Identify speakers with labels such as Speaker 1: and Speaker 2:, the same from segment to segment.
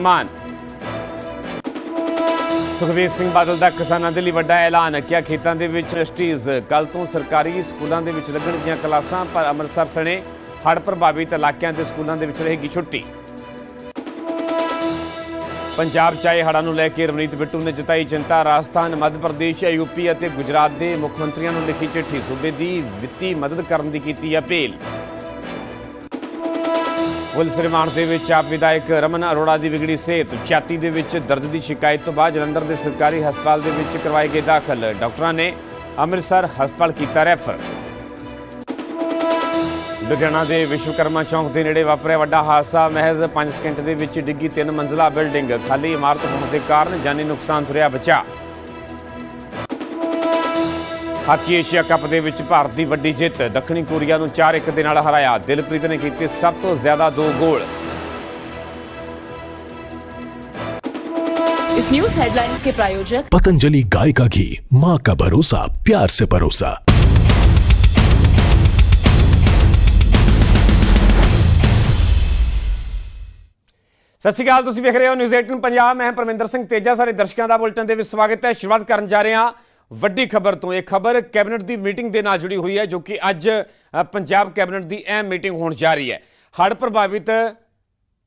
Speaker 1: ਮਾਨ। ਸੁਖਬੀਰ ਸਿੰਘ ਬਾਦਲ ਦਾ ਕਿਸਾਨਾਂ ਦੇ ਲਈ ਵੱਡਾ ਐਲਾਨ, ਕਿਹਾ ਖੇਤਾਂ ਦੇ ਵਿੱਚ ਇੰਡਸਟਰੀਜ਼ ਕੱਲ ਤੋਂ ਸਰਕਾਰੀ ਸਕੂਲਾਂ ਦੇ ਵਿੱਚ ਲੱਗਣਗੀਆਂ ਕਲਾਸਾਂ, ਪਰ ਅੰਮ੍ਰਿਤਸਰ ਸਣੇ ਹੜ੍ਹ ਪ੍ਰਭਾਵਿਤ ਇਲਾਕਿਆਂ ਦੇ ਸਕੂਲਾਂ ਦੇ ਵਿੱਚ ਰਹੇਗੀ ਛੁੱਟੀ। ਪੰਜਾਬ ਚ ਆਏ ਹੜ੍ਹਾਂ ਨੂੰ ਲੈ ਕੇ ਰਵਨੀਤ ਬਿੱਟੂ ਨੇ ਜਤਾਈ ਚਿੰਤਾ। ਰਾਜਸਥਾਨ, ਮੱਧ ਪ੍ਰਦੇਸ਼, ਯੂਪੀ ਅਤੇ ਗੁਜਰਾਤ ਦੇ ਮੁੱਖ ਮੰਤਰੀਆਂ ਨੂੰ ਲਿਖੀ ਚਿੱਠੀ। ਸੂਬੇ ਦੀ ਵਿੱਤੀ ਮਦਦ ਕਰਨ ਦੀ ਕੀਤੀ ਅਪੀਲ। ਪੁਲਿਸ ਰਿਮਾਂਡ ਦੇ ਵਿੱਚ ਆਪ ਵਿਧਾਇਕ ਰਮਨ ਅਰੋੜਾ ਦੀ ਵਿਗੜੀ ਸਿਹਤ, ਛਾਤੀ ਦੇ ਵਿੱਚ ਦਰਦ ਦੀ ਸ਼ਿਕਾਇਤ ਤੋਂ ਬਾਅਦ ਜਲੰਧਰ ਦੇ ਸਰਕਾਰੀ ਹਸਪਤਾਲ ਦੇ ਵਿੱਚ ਕਰਵਾਏ ਗਏ ਦਾਖਲ। ਡਾਕਟਰਾਂ ਨੇ ਅੰਮ੍ਰਿਤਸਰ ਹਸਪਤਾਲ ਕੀਤਾ ਰੈਫਰ। ਲੁਧਿਆਣਾ ਦੇ ਵਿਸ਼ਵਕਰਮਾ ਚੌਂਕ ਦੇ ਨੇੜੇ ਵਾਪਰਿਆ ਵੱਡਾ ਹਾਦਸਾ। ਮਹਿਜ਼ 5 ਸਕਿੰਟ ਦੇ ਵਿੱਚ ਡਿੱਗੀ ਤਿੰਨ ਮੰਜ਼ਲਾ ਬਿਲਡਿੰਗ। ਖਾਲੀ ਇਮਾਰਤ ਹੋਣ ਦੇ ਕਾਰਨ ਜਾਨੀ ਨੁਕਸਾਨ ਤੁਰਿਆ ਬਚਾ। ਹਾਕੀ ਏਸ਼ੀਆ ਕੱਪ ਦੇ ਵਿੱਚ ਭਾਰਤ ਦੀ ਵੱਡੀ ਜਿੱਤ ਦੱਖਣੀ ਕੋਰੀਆ ਨੂੰ 4-1 ਦੇ ਨਾਲ ਹਰਾਇਆ ਦਿਲਪ੍ਰੀਤ ਨੇ ਕੀਤੇ ਸਭ ਤੋਂ ਜ਼ਿਆਦਾ ਦੋ ਗੋਲ
Speaker 2: इस न्यूज हेडलाइंस के प्रायोजक
Speaker 3: पतंजलि गाय का घी माँ का भरोसा प्यार से परोसा
Speaker 1: ਸਤਿ ਸ਼੍ਰੀ ਅਕਾਲ ਤੁਸੀਂ ਵੇਖ ਰਹੇ ਹੋ ਨਿਊਜ਼ 18 ਪੰਜਾਬ ਮੈਂ ਪਰਮਿੰਦਰ ਸਿੰਘ ਤੇਜਾ ਸਾਰੇ ਦਰਸ਼ਕਾਂ ਦਾ ਬੁਲਟਨ ਦੇ ਵਿੱਚ ਸਵਾਗਤ ਹੈ ਸ਼ੁਰੂਆਤ ਕਰਨ ਜਾ ਰਹੇ ਹਾਂ ਵੱਡੀ ਖਬਰ ਤੋਂ ਇਹ ਖਬਰ ਕੈਬਨਿਟ ਦੀ ਮੀਟਿੰਗ ਦੇ ਨਾਲ ਜੁੜੀ ਹੋਈ ਹੈ, ਜੋ ਕਿ ਅੱਜ ਪੰਜਾਬ ਕੈਬਨਿਟ ਦੀ ਅਹਿਮ ਮੀਟਿੰਗ ਹੋਣ ਜਾ ਰਹੀ ਹੈ। ਹੜ੍ਹ ਪ੍ਰਭਾਵਿਤ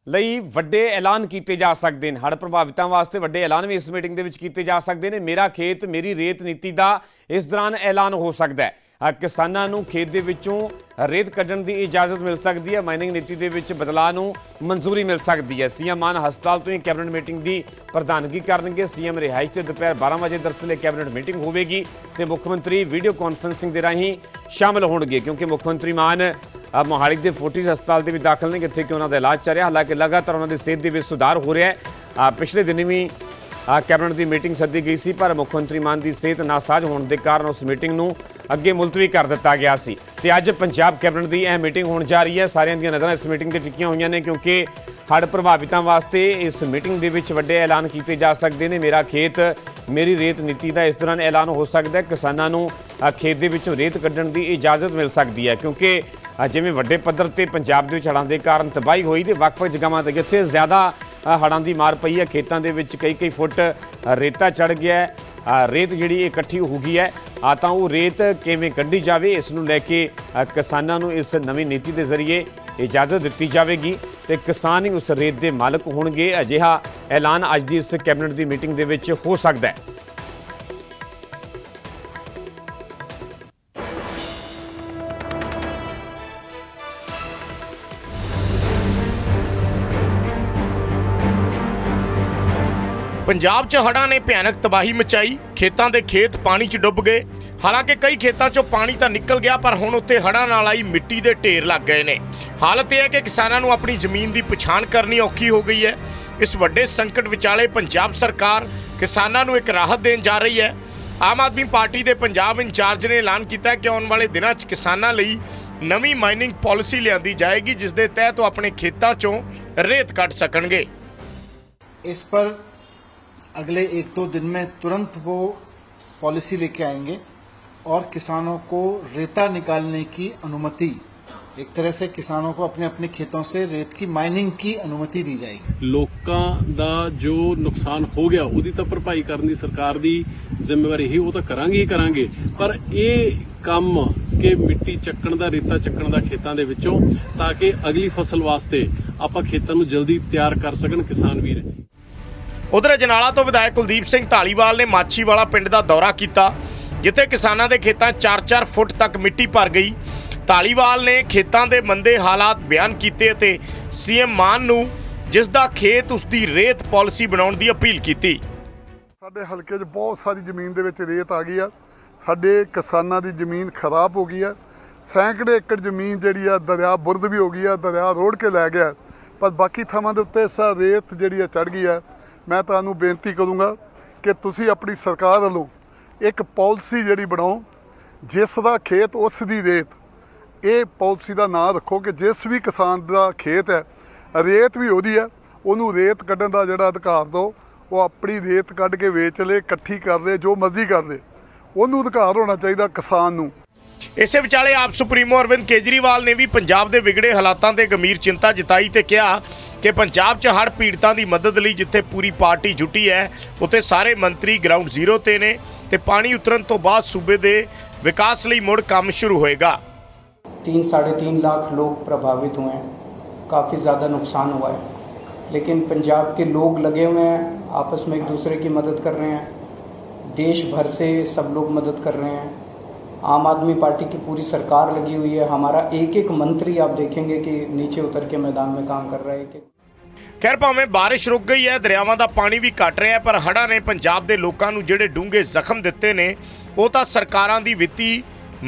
Speaker 1: ਲਈ ਵੱਡੇ ਐਲਾਨ ਕੀਤੇ ਜਾ ਸਕਦੇ ਨੇ। ਹੜ੍ਹ ਪ੍ਰਭਾਵਿਤਾਂ ਵਾਸਤੇ ਵੱਡੇ ਐਲਾਨ ਵੀ ਇਸ ਮੀਟਿੰਗ ਦੇ ਵਿੱਚ ਕੀਤੇ ਜਾ ਸਕਦੇ ਨੇ। ਮੇਰਾ ਖੇਤ, ਮੇਰੀ ਰੇਤ ਨੀਤੀ ਦਾ ਇਸ ਦੌਰਾਨ ਐਲਾਨ ਹੋ ਸਕਦਾ ਹੈ। ਕਿਸਾਨਾਂ ਨੂੰ ਖੇਤ ਦੇ ਵਿੱਚੋਂ ਰੇਤ ਕੱਢਣ ਦੀ ਇਜਾਜ਼ਤ ਮਿਲ ਸਕਦੀ ਹੈ, ਮਾਈਨਿੰਗ ਨੀਤੀ ਦੇ ਵਿੱਚ ਬਦਲਾਅ ਨੂੰ ਮਨਜ਼ੂਰੀ ਮਿਲ ਸਕਦੀ ਹੈ। ਸੀਐਮ ਮਾਨ ਹਸਪਤਾਲ ਤੋਂ ਹੀ ਕੈਬਨਿਟ ਮੀਟਿੰਗ ਦੀ ਪ੍ਰਧਾਨਗੀ ਕਰਨਗੇ। ਸੀਐਮ ਰਿਹਾਇਸ਼ ਤੇ ਦੁਪਹਿਰ 12 ਵਜੇ ਦਰਸਲੇ ਕੈਬਨਿਟ ਮੀਟਿੰਗ ਹੋਵੇਗੀ ਤੇ ਮੁੱਖ ਮੰਤਰੀ ਵੀਡੀਓ ਕਾਨਫਰੰਸਿੰਗ ਦੇ ਰਾਹੀਂ ਸ਼ਾਮਲ ਹੋਣਗੇ, ਕਿਉਂਕਿ ਮੁੱਖ ਮੰਤਰੀ ਮਾਨ ਮੋਹਾਲੀ ਦੇ ਫੋਰਟਿਸ ਹਸਪਤਾਲ ਦੇ ਵੀ ਦਾਖਲ ਨੇ ਜਿੱਥੇ ਕਿ ਉਹਨਾਂ ਦਾ ਇਲਾਜ ਚੱਲ ਰਿਹਾ। ਹਾਲਾਂਕਿ ਲਗਾਤਾਰ ਉਹਨਾਂ ਦੀ ਸਿਹਤ ਦੇ ਵਿੱਚ ਸੁਧਾਰ ਹੋ ਰਿਹਾ ਹੈ। ਪਿਛਲੇ ਦਿਨੀ ਵੀ ਕੈਬਨਿਟ ਦੀ ਮੀਟਿੰਗ ਸੱਦੀ ਗਈ ਸੀ, ਪਰ ਮੁੱਖ ਮੰਤਰੀ ਮਾਨ ਦੀ ਸਿਹਤ ਨਾਸਾਜ਼ ਹੋਣ ਦੇ ਕਾਰਨ ਉਸ ਮੀਟਿੰਗ ਨੂੰ ਅੱਗੇ ਮੁਲਤਵੀ ਕਰ ਦਿੱਤਾ ਗਿਆ ਸੀ। ਤੇ ਅੱਜ ਪੰਜਾਬ ਕੈਬਨਿਟ ਦੀ ਇਹ ਮੀਟਿੰਗ ਹੋਣ ਜਾ ਰਹੀ ਹੈ। ਸਾਰਿਆਂ ਦੀਆਂ ਨਜ਼ਰਾਂ ਇਸ ਮੀਟਿੰਗ ਤੇ ਟਿਕੀਆਂ ਹੋਈਆਂ ਨੇ ਕਿਉਂਕਿ ਹੜ੍ਹ ਪ੍ਰਭਾਵਿਤਾਂ ਵਾਸਤੇ ਇਸ ਮੀਟਿੰਗ ਦੇ ਵਿੱਚ ਵੱਡੇ ਐਲਾਨ ਕੀਤੇ ਜਾ ਸਕਦੇ ਨੇ। ਮੇਰਾ ਖੇਤ, ਮੇਰੀ ਰੇਤ ਨੀਤੀ ਦਾ ਇਸ ਦੌਰਾਨ ਐਲਾਨ ਹੋ ਸਕਦਾ ਹੈ। ਕਿਸਾਨਾਂ ਨੂੰ ਖੇਤ ਦੇ ਵਿੱਚੋਂ ਰੇਤ ਕੱਢਣ ਦੀ ਇਜਾਜ਼ਤ ਮਿਲ ਸਕਦੀ ਹੈ ਕਿਉਂਕਿ ਜਿਵੇਂ ਵੱਡੇ ਪੱਧਰ ਤੇ ਪੰਜਾਬ ਦੇ ਵਿੱਚ ਹੜ੍ਹਾਂ ਦੇ ਕਾਰਨ ਤਬਾਹੀ ਹੋਈ ਤੇ ਵੱਖ-ਵੱਖ ਜਗ੍ਹਾਵਾਂ ਤੇ ਜਿੱਥੇ ਜ਼ਿਆਦਾ ਹੜ੍ਹਾਂ ਦੀ ਮਾਰ ਪਈ ਹੈ, ਖੇਤਾਂ ਦੇ ਵਿੱਚ ਕਈ ਕਈ ਫੁੱਟ ਰੇਤਾ ਚੜ ਗਿਆ ਰੇਤ ਜਿਹੜੀ ਇਕੱਠੀ ਹੋ ਗਈ ਹੈ, ਆ ਤਾਂ ਉਹ ਰੇਤ ਕਿਵੇਂ ਕੱਢੀ ਜਾਵੇ, ਇਸ ਨੂੰ ਲੈ ਕੇ ਕਿਸਾਨਾਂ ਨੂੰ ਇਸ ਨਵੀਂ ਨੀਤੀ ਦੇ ਜ਼ਰੀਏ ਇਜਾਜ਼ਤ ਦਿੱਤੀ ਜਾਵੇਗੀ ਤੇ ਕਿਸਾਨ ਹੀ ਉਸ ਰੇਤ ਦੇ ਮਾਲਕ ਹੋਣਗੇ। ਅਜਿਹਾ ਐਲਾਨ ਅੱਜ ਦੀ ਇਸ ਕੈਬਨਿਟ ਦੀ ਮੀਟਿੰਗ ਦੇ ਵਿੱਚ ਹੋ ਸਕਦਾ ਹੈ।
Speaker 4: ਪੰਜਾਬ 'ਚ ਹੜ੍ਹਾਂ ਨੇ ਭਿਆਨਕ ਤਬਾਹੀ ਮਚਾਈ, ਖੇਤਾਂ ਦੇ ਖੇਤ ਪਾਣੀ 'ਚ ਡੁੱਬ ਗਏ। ਹਾਲਾਂਕਿ ਕਈ ਖੇਤਾਂ 'ਚੋਂ ਪਾਣੀ ਤਾਂ ਨਿਕਲ ਗਿਆ, ਪਰ ਹੁਣ ਉੱਥੇ ਹੜ੍ਹਾਂ ਨਾਲ ਆਈ ਮਿੱਟੀ ਦੇ ਢੇਰ ਲੱਗ ਗਏ ਨੇ। ਹਾਲਤ ਇਹ ਹੈ ਕਿ ਕਿਸਾਨਾਂ ਨੂੰ ਆਪਣੀ ਜ਼ਮੀਨ ਦੀ ਪਛਾਣ ਕਰਨੀ ਔਖੀ ਹੋ ਗਈ ਹੈ। ਇਸ ਵੱਡੇ ਸੰਕਟ ਵਿਚਾਲੇ ਪੰਜਾਬ ਸਰਕਾਰ ਕਿਸਾਨਾਂ ਨੂੰ ਇੱਕ ਰਾਹਤ ਦੇਣ ਜਾ ਰਹੀ ਹੈ। ਆਮ ਆਦਮੀ ਪਾਰਟੀ ਦੇ ਪੰਜਾਬ ਇੰਚਾਰਜ ਨੇ ਐਲਾਨ ਕੀਤਾ ਕਿ ਆਉਣ ਵਾਲੇ ਦਿਨਾਂ 'ਚ ਕਿਸਾਨਾਂ ਲਈ ਨਵੀਂ ਮਾਈਨਿੰਗ ਪਾਲਿਸੀ ਲਿਆਂਦੀ ਜਾਏਗੀ, ਜਿਸ ਦੇ ਤਹਿਤ ਉਹ ਆਪਣੇ ਖੇਤਾਂ 'ਚੋਂ ਰੇਤ ਕੱਢ ਸਕਣਗੇ।
Speaker 5: ਇਸ ਪਰ अगले एक दो दिन में तुरंत वो पॉलिसी लेके आएंगे और किसानों को रेता निकालने की अनुमति एक तरह से किसानों को अपने अपने खेतों से रेत की माइनिंग की अनुमति दी जाएगी
Speaker 6: ਲੋਕਾਂ ਦਾ ਜੋ ਨੁਕਸਾਨ ਹੋ ਗਿਆ ਉਹਦੀ ਤਾਂ ਭਰਪਾਈ ਕਰਨ ਦੀ ਸਰਕਾਰ ਦੀ ਜ਼ਿੰਮੇਵਾਰੀ ਹੀ ਉਹ ਤਾਂ ਕਰਾਂਗੇ ਹੀ ਕਰਾਂਗੇ ਪਰ ਇਹ ਕੰਮ ਕਿ ਮਿੱਟੀ ਚੱਕਣ ਦਾ ਰੇਤਾ ਚੱਕਣ ਦਾ ਖੇਤਾਂ ਦੇ ਵਿੱਚੋਂ ਤਾਂ ਕਿ ਅਗਲੀ ਫਸਲ ਵਾਸਤੇ ਆਪਾਂ ਖੇਤਾਂ ਨੂੰ ਜਲਦੀ ਤਿਆਰ ਕਰ ਸਕਣ ਕਿਸਾਨ ਵੀਰ
Speaker 4: ਉਧਰ ਅਜਨਾਲਾ ਤੋਂ ਵਿਧਾਇਕ ਕੁਲਦੀਪ ਸਿੰਘ ਢਾਲੀਵਾਲ ਨੇ ਮਾਛੀਵਾਲਾ ਪਿੰਡ ਦਾ ਦੌਰਾ ਕੀਤਾ, ਜਿੱਥੇ ਕਿਸਾਨਾਂ ਦੇ ਖੇਤਾਂ 4-4 ਫੁੱਟ ਤੱਕ ਮਿੱਟੀ ਭਰ ਗਈ। ਢਾਲੀਵਾਲ ਨੇ ਖੇਤਾਂ ਦੇ ਮੰਦੇ ਹਾਲਾਤ ਬਿਆਨ ਕੀਤੇ ਅਤੇ ਸੀਐਮ ਮਾਨ ਨੂੰ ਜਿਸ ਦਾ ਖੇਤ ਉਸ ਦੀ ਰੇਤ ਪਾਲਿਸੀ ਬਣਾਉਣ ਦੀ ਅਪੀਲ ਕੀਤੀ।
Speaker 7: ਸਾਡੇ ਹਲਕੇ 'ਚ ਬਹੁਤ ਸਾਰੀ ਜ਼ਮੀਨ ਦੇ ਵਿੱਚ ਰੇਤ ਆ ਗਈ ਆ। ਸਾਡੇ ਕਿਸਾਨਾਂ ਦੀ ਜ਼ਮੀਨ ਖਰਾਬ ਹੋ ਗਈ ਆ। ਸੈਂਕੜੇ ਏਕੜ ਜ਼ਮੀਨ ਜਿਹੜੀ ਆ, ਦਰਿਆ ਬੁਰਦ ਵੀ ਹੋ ਗਈ ਆ, ਦਰਿਆ ਰੋੜ ਕੇ ਲੈ ਗਿਆ। ਪਰ ਬਾਕੀ ਥਾਵਾਂ ਦੇ ਉੱਤੇ ਸਾ ਰੇਤ ਜਿਹੜੀ ਆ ਚੜ ਗਈ ਆ। ਮੈਂ ਤੁਹਾਨੂੰ ਬੇਨਤੀ ਕਰੂੰਗਾ ਕਿ ਤੁਸੀਂ ਆਪਣੀ ਸਰਕਾਰ ਵੱਲੋਂ ਇੱਕ ਪਾਲਿਸੀ ਜਿਹੜੀ ਬਣਾਓ, ਜਿਸ ਦਾ ਖੇਤ ਉਸ ਦੀ ਰੇਤ, ਇਹ ਪਾਲਿਸੀ ਦਾ ਨਾਂ ਰੱਖੋ ਕਿ ਜਿਸ ਵੀ ਕਿਸਾਨ ਦਾ ਖੇਤ ਹੈ, ਰੇਤ ਵੀ ਉਹਦੀ ਹੈ, ਉਹਨੂੰ ਰੇਤ ਕੱਢਣ ਦਾ ਜਿਹੜਾ ਅਧਿਕਾਰ ਦਿਓ, ਉਹ ਆਪਣੀ ਰੇਤ ਕੱਢ ਕੇ ਵੇਚ ਲੇ, ਇਕੱਠੀ ਕਰ ਲੇ, ਜੋ ਮਰਜ਼ੀ ਕਰ ਲੇ। ਉਹਨੂੰ ਅਧਿਕਾਰ ਹੋਣਾ ਚਾਹੀਦਾ ਕਿਸਾਨ ਨੂੰ।
Speaker 4: ਇਸੇ ਵਿਚਾਲੇ ਆਪ ਸੁਪਰੀਮੋ ਅਰਵਿੰਦ ਕੇਜਰੀਵਾਲ ਨੇ ਵੀ ਪੰਜਾਬ ਦੇ ਵਿਗੜੇ ਹਾਲਾਤਾਂ ਤੇ ਗੰਭੀਰ ਚਿੰਤਾ ਜਤਾਈ ਤੇ ਕਿਹਾ ਕਿ ਪੰਜਾਬ 'ਚ ਹੜ੍ਹ ਪੀੜਤਾਂ ਦੀ ਮਦਦ ਲਈ ਜਿੱਥੇ ਪੂਰੀ ਪਾਰਟੀ ਜੁਟੀ ਹੈ ਉੱਥੇ ਸਾਰੇ ਮੰਤਰੀ ਗਰਾਊਂਡ ਜ਼ੀਰੋ ਤੇ ਨੇ ਤੇ ਪਾਣੀ ਉਤਰਨ ਤੋਂ ਬਾਅਦ ਸੂਬੇ ਦੇ ਵਿਕਾਸ ਲਈ ਮੁੜ ਕੰਮ ਸ਼ੁਰੂ ਹੋਏਗਾ
Speaker 8: तीन साढ़े तीन लाख लोग प्रभावित हुए हैं काफ़ी ज़्यादा नुकसान हुआ है लेकिन पंजाब के लोग लगे हुए हैं आपस में एक दूसरे की मदद कर रहे हैं देश भर से सब लोग मदद कर रहे हैं आम आदमी पार्टी की पूरी सरकार लगी हुई है हमारा एक एक मंत्री आप देखेंगे कि नीचे उतर के मैदान में काम कर रहा है एक एक
Speaker 4: ਖੈਰ ਭਾਵੇਂ ਬਾਰਿਸ਼ ਰੁਕ ਗਈ ਹੈ ਦਰਿਆਵਾਂ ਦਾ ਪਾਣੀ ਵੀ ਘਟ ਰਿਹਾ ਹੈ ਪਰ ਹੜ੍ਹਾਂ ਨੇ ਪੰਜਾਬ ਦੇ ਲੋਕਾਂ ਨੂੰ ਜਿਹੜੇ ਡੂੰਘੇ ਜ਼ਖਮ ਦਿੱਤੇ ਨੇ ਉਹ ਤਾਂ ਸਰਕਾਰਾਂ ਦੀ ਵਿੱਤੀ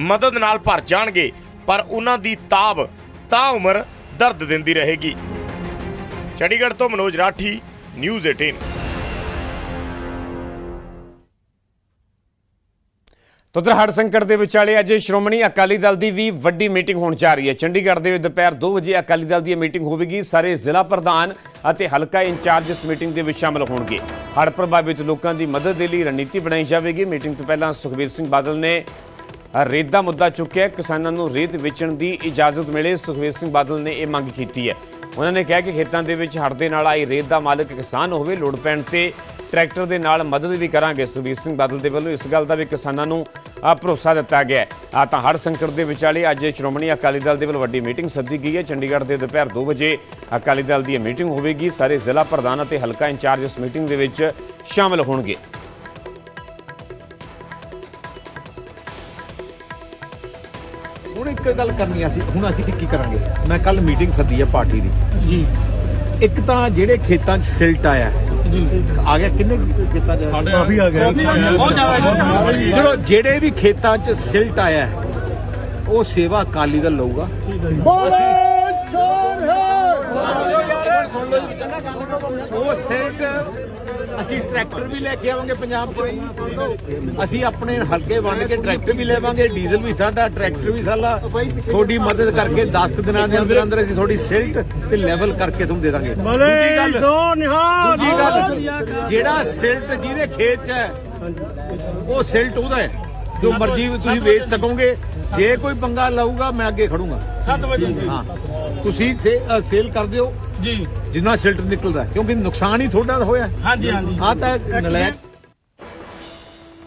Speaker 4: ਮਦਦ ਨਾਲ ਭਰ ਜਾਣਗੇ ਪਰ ਉਹਨਾਂ ਦੀ ਤਾਬ ਤਾਂ ਉਮਰ ਦਰਦ ਦਿੰਦੀ ਰਹੇਗੀ ਚੰਡੀਗੜ੍ਹ ਤੋਂ ਮਨੋਜ ਰਾਠੀ ਨਿਊਜ਼ 18
Speaker 1: ਤੁਦਰ ਹੜ ਸੰਕਟ ਦੇ ਵਿਚਾਲੇ ਅੱਜ ਸ਼੍ਰੋਮਣੀ ਅਕਾਲੀ ਦਲ ਦੀ ਵੀ ਵੱਡੀ ਮੀਟਿੰਗ ਹੋਣ ਜਾ ਰਹੀ ਹੈ। ਚੰਡੀਗੜ੍ਹ ਦੇ ਵਿੱਚ ਦੁਪਹਿਰ 2 ਵਜੇ ਅਕਾਲੀ ਦਲ ਦੀ ਇਹ ਮੀਟਿੰਗ ਹੋਵੇਗੀ। ਸਾਰੇ ਜ਼ਿਲ੍ਹਾ ਪ੍ਰਧਾਨ ਅਤੇ ਹਲਕਾ ਇੰਚਾਰਜ ਇਸ ਮੀਟਿੰਗ ਦੇ ਵਿੱਚ ਸ਼ਾਮਲ ਹੋਣਗੇ। ਹੜ ਪ੍ਰਭਾਵਿਤ ਲੋਕਾਂ ਦੀ ਮਦਦ ਦੇ ਲਈ ਰਣਨੀਤੀ ਬਣਾਈ ਜਾਵੇਗੀ। ਮੀਟਿੰਗ ਤੋਂ ਪਹਿਲਾਂ ਸੁਖਬੀਰ ਸਿੰਘ ਬਾਦਲ ਨੇ ਰੇਤ ਦਾ ਮੁੱਦਾ ਚੁੱਕਿਆ। ਕਿਸਾਨਾਂ ਨੂੰ ਰੇਤ ਵੇਚਣ ਦੀ ਇਜਾਜ਼ਤ ਮਿਲੇ। ਸੁਖਬੀਰ ਸਿੰਘ ਬਾਦਲ ਨੇ ਇਹ ਮੰਗ ਕੀਤੀ ਹੈ। ਉਹਨਾਂ ਨੇ ਕਿਹਾ ਕਿ ਖੇਤਾਂ ਦੇ ਵਿੱਚ ਹੜ੍ਹ ਦੇ ਨਾਲ ਆਈ ਰੇਤ ਦਾ ਮਾਲਕ ਕਿਸਾਨ ਹੋਵੇ। ਲੋੜ ਪੈਣ ਤੇ ਟਰੈਕਟਰ ਦੇ ਨਾਲ ਮਦਦ ਵੀ ਕਰਾਂਗੇ। ਸੁਖਬੀਰ ਸਿੰਘ ਬਾਦਲ ਦੇ ਵੱਲੋਂ ਇਸ ਗੱਲ ਦਾ ਵੀ ਕਿਸਾਨਾਂ ਨੂੰ ਆ ਭਰੋਸਾ ਦਿੱਤਾ ਗਿਆ ਆ ਤਾਂ ਹੜ੍ਹ ਸੰਕਟ ਦੇ ਵਿਚਾਲੇ ਅੱਜ ਸ਼੍ਰੋਮਣੀ ਅਕਾਲੀ ਦਲ ਦੇ ਵੱਲੋਂ ਵੱਡੀ ਮੀਟਿੰਗ ਸੱਦੀ ਗਈ ਹੈ। ਚੰਡੀਗੜ੍ਹ ਦੇ ਦੁਪਹਿਰ 2 ਵਜੇ ਅਕਾਲੀ ਦਲ ਦੀ ਇਹ ਮੀਟਿੰਗ ਹੋਵੇਗੀ। ਸਾਰੇ ਜ਼ਿਲ੍ਹਾ ਪ੍ਰਧਾਨ ਅਤੇ ਹਲਕਾ ਇੰਚਾਰਜ ਇਸ ਮੀਟਿੰਗ ਦੇ ਵਿੱਚ ਸ਼ਾਮਲ ਹੋਣਗੇ।
Speaker 9: ਹੁਣ ਇੱਕ ਗੱਲ ਕਰਨੀ ਆ ਸੀ ਹੁਣ ਅਸੀਂ ਕੀ ਕਰਾਂਗੇ? ਮੈਂ ਕੱਲ ਮੀਟਿੰਗ ਸੱਦੀ ਹੈ ਪਾਰਟੀ ਦੀ। ਜੀ। ਇੱਕ ਤਾਂ ਜਿਹੜੇ ਖੇਤਾਂ 'ਚ ਸਿਲਟ ਆਇਆ ਆ ਗਿਆ ਕਿੰਨੇ ਖੇਤਾਂ 'ਚ? ਸਾਡੇ ਕਾਫੀ ਆ ਗਿਆ ਚਲੋ ਜਿਹੜੇ ਵੀ ਖੇਤਾਂ 'ਚ ਸਿਲਟ ਆਇਆ ਹੈ, ਉਹ ਸੇਵਾ ਅਕਾਲੀ ਦਲ ਲਊਗਾ। ਉਹ ਸਿਲਟ ਅਸੀਂ ਟਰੈਕਟਰ ਵੀ ਲੈ ਕੇ ਆਵਾਂਗੇ ਪੰਜਾਬ 'ਚ। ਅਸੀਂ ਆਪਣੇ ਹਲਕੇ ਵੰਡ ਕੇ ਟਰੈਕਟਰ ਵੀ ਲੈਵਾਂਗੇ ਡੀਜ਼ਲ ਵੀ ਸਾਡਾ ਟਰੈਕਟਰ ਵੀ ਸਾਡਾ। ਤੁਹਾਡੀ ਮਦਦ ਕਰਕੇ 10 ਕੁ ਦਿਨਾਂ ਦੇ ਅੰਦਰ ਅੰਦਰ ਅਸੀਂ ਤੁਹਾਡੀ ਸਿਲਟ ਤੇ ਲੈਵਲ ਕਰਕੇ ਤੁਹਾਨੂੰ ਦੇ ਦਾਂਗੇ। ਦੂਜੀ ਗੱਲ ਦੂਜੀ ਗੱਲ ਜਿਹੜਾ ਸਿਲਟ ਜਿਹਦੇ ਖੇਤ 'ਚ ਹੈ ਉਹ ਸਿਲਟ ਉਹਦਾ ਹੈ। ਜੋ ਮਰਜ਼ੀ ਤੁਸੀਂ ਵੇਚ ਸਕੋਗੇ। ਜੇ ਕੋਈ ਪੰਗਾ ਲਾਊਗਾ ਮੈਂ ਅੱਗੇ ਖੜੂੰਗਾ। 7 ਵਜੇ। ਹਾਂ। ਤੁਸੀਂ ਸੇਲ ਕਰ ਦਿਓ। ਜੀ। ਜਿੰਨਾ ਸਿਲਟ ਨਿਕਲਦਾ ਕਿਉਂਕਿ ਨੁਕਸਾਨ ਹੀ ਤੁਹਾਡਾ ਹੋਇਆ। ਹਾਂਜੀ ਹਾਂਜੀ। ਆ ਤਾਂ ਨਲਾਇਕ